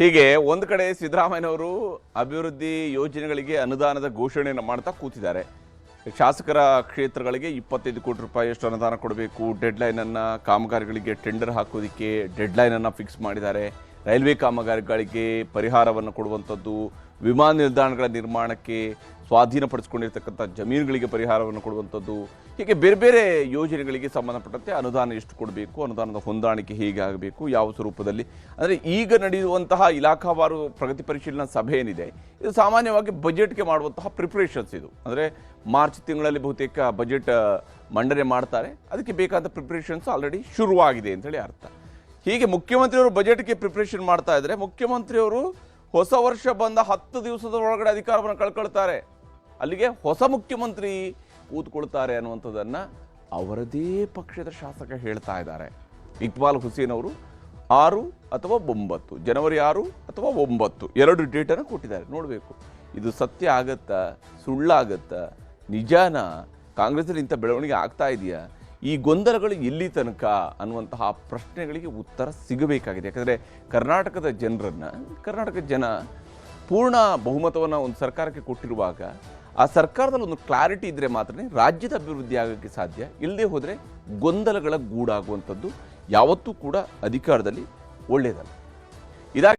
ಹೀಗೆ ಒಂದು ಕಡೆ ಸಿದ್ದರಾಮಯ್ಯನವರು ಅಭಿವೃದ್ಧಿ ಯೋಜನೆಗಳಿಗೆ ಅನುದಾನದ ಘೋಷಣೆಯನ್ನು ಮಾಡ್ತಾ ಕೂತಿದ್ದಾರೆ. ಶಾಸಕರ ಕ್ಷೇತ್ರಗಳಿಗೆ ಇಪ್ಪತ್ತೈದು ಕೋಟಿ ರೂಪಾಯಿಯಷ್ಟು ಅನುದಾನ ಕೊಡಬೇಕು. ಡೆಡ್ಲೈನನ್ನು ಕಾಮಗಾರಿಗಳಿಗೆ ಟೆಂಡರ್ ಹಾಕೋದಕ್ಕೆ ಡೆಡ್ಲೈನನ್ನು ಫಿಕ್ಸ್ ಮಾಡಿದ್ದಾರೆ. ರೈಲ್ವೆ ಕಾಮಗಾರಿಗಳಿಗೆ ಪರಿಹಾರವನ್ನು ಕೊಡುವಂಥದ್ದು, ವಿಮಾನ ನಿಲ್ದಾಣಗಳ ನಿರ್ಮಾಣಕ್ಕೆ ಸ್ವಾಧೀನಪಡಿಸಿಕೊಂಡಿರ್ತಕ್ಕಂಥ ಜಮೀನುಗಳಿಗೆ ಪರಿಹಾರವನ್ನು ಕೊಡುವಂಥದ್ದು, ಹೀಗೆ ಬೇರೆ ಬೇರೆ ಯೋಜನೆಗಳಿಗೆ ಸಂಬಂಧಪಟ್ಟಂತೆ ಅನುದಾನ ಎಷ್ಟು ಕೊಡಬೇಕು, ಅನುದಾನದ ಹೊಂದಾಣಿಕೆ ಹೇಗೆ ಆಗಬೇಕು, ಯಾವ ಸ್ವರೂಪದಲ್ಲಿ, ಅಂದರೆ ಈಗ ನಡೆಯುವಂತಹ ಇಲಾಖಾವಾರು ಪ್ರಗತಿ ಪರಿಶೀಲನಾ ಸಭೆ ಏನಿದೆ, ಇದು ಸಾಮಾನ್ಯವಾಗಿ ಬಜೆಟ್ಗೆ ಮಾಡುವಂತಹ ಪ್ರಿಪ್ರೇಷನ್ಸ್ ಇದು. ಅಂದರೆ ಮಾರ್ಚ್ ತಿಂಗಳಲ್ಲಿ ಬಹುತೇಕ ಬಜೆಟ್ ಮಂಡನೆ ಮಾಡ್ತಾರೆ, ಅದಕ್ಕೆ ಬೇಕಾದ ಪ್ರಿಪ್ರೇಷನ್ಸ್ ಆಲ್ರೆಡಿ ಶುರುವಾಗಿದೆ ಅಂತೇಳಿ ಅರ್ಥ. ಹೀಗೆ ಮುಖ್ಯಮಂತ್ರಿಯವರು ಬಜೆಟ್ಗೆ ಪ್ರಿಪ್ರೇಷನ್ ಮಾಡ್ತಾ ಇದ್ರೆ ಮುಖ್ಯಮಂತ್ರಿಯವರು ಹೊಸ ವರ್ಷ ಬಂದ ಹತ್ತು ದಿವಸದ ಒಳಗಡೆ ಅಧಿಕಾರವನ್ನು ಕಳ್ಕೊಳ್ತಾರೆ. ಅಲ್ಲಿಗೆ ಹೊಸ ಮುಖ್ಯಮಂತ್ರಿ ಕೂತ್ಕೊಳ್ತಾರೆ ಅನ್ನುವಂಥದ್ದನ್ನು ಅವರದೇ ಪಕ್ಷದ ಶಾಸಕ ಹೇಳ್ತಾ ಇದ್ದಾರೆ. ಇಕ್ಬಾಲ್ ಹುಸೇನ್ ಅವರು ಆರು ಅಥವಾ ಒಂಬತ್ತು, ಜನವರಿ ಆರು ಅಥವಾ ಒಂಬತ್ತು ಎರಡು ಡೇಟನ್ನು ಕೊಟ್ಟಿದ್ದಾರೆ. ನೋಡಬೇಕು. ಇದು ಸತ್ಯ ಆಗತ್ತಾ ಸುಳ್ಳಾಗತ್ತಾ ನಿಜಾನ? ಕಾಂಗ್ರೆಸ್ಸಲ್ಲಿ ಇಂಥ ಬೆಳವಣಿಗೆ ಆಗ್ತಾ ಇದೆಯಾ? ಈ ಗೊಂದಲಗಳು ಎಲ್ಲಿ ತನಕ ಅನ್ನುವಂತಹ ಪ್ರಶ್ನೆಗಳಿಗೆ ಉತ್ತರ ಸಿಗಬೇಕಾಗಿದೆ. ಯಾಕಂದರೆ ಕರ್ನಾಟಕದ ಜನರನ್ನು, ಕರ್ನಾಟಕದ ಜನ ಪೂರ್ಣ ಬಹುಮತವನ್ನು ಒಂದು ಸರ್ಕಾರಕ್ಕೆ ಕೊಟ್ಟಿರುವಾಗ ಆ ಸರ್ಕಾರದಲ್ಲಿ ಒಂದು ಕ್ಲಾರಿಟಿ ಇದ್ದರೆ ಮಾತ್ರ ರಾಜ್ಯದ ಅಭಿವೃದ್ಧಿ ಆಗೋಕ್ಕೆ ಸಾಧ್ಯ. ಇಲ್ಲದೆ ಹೋದರೆ ಗೊಂದಲಗಳ ಗೂಡಾಗುವಂಥದ್ದು ಯಾವತ್ತೂ ಕೂಡ ಅಧಿಕಾರದಲ್ಲಿ ಒಳ್ಳೆಯದಲ್ಲ. ಇದಾಗಿ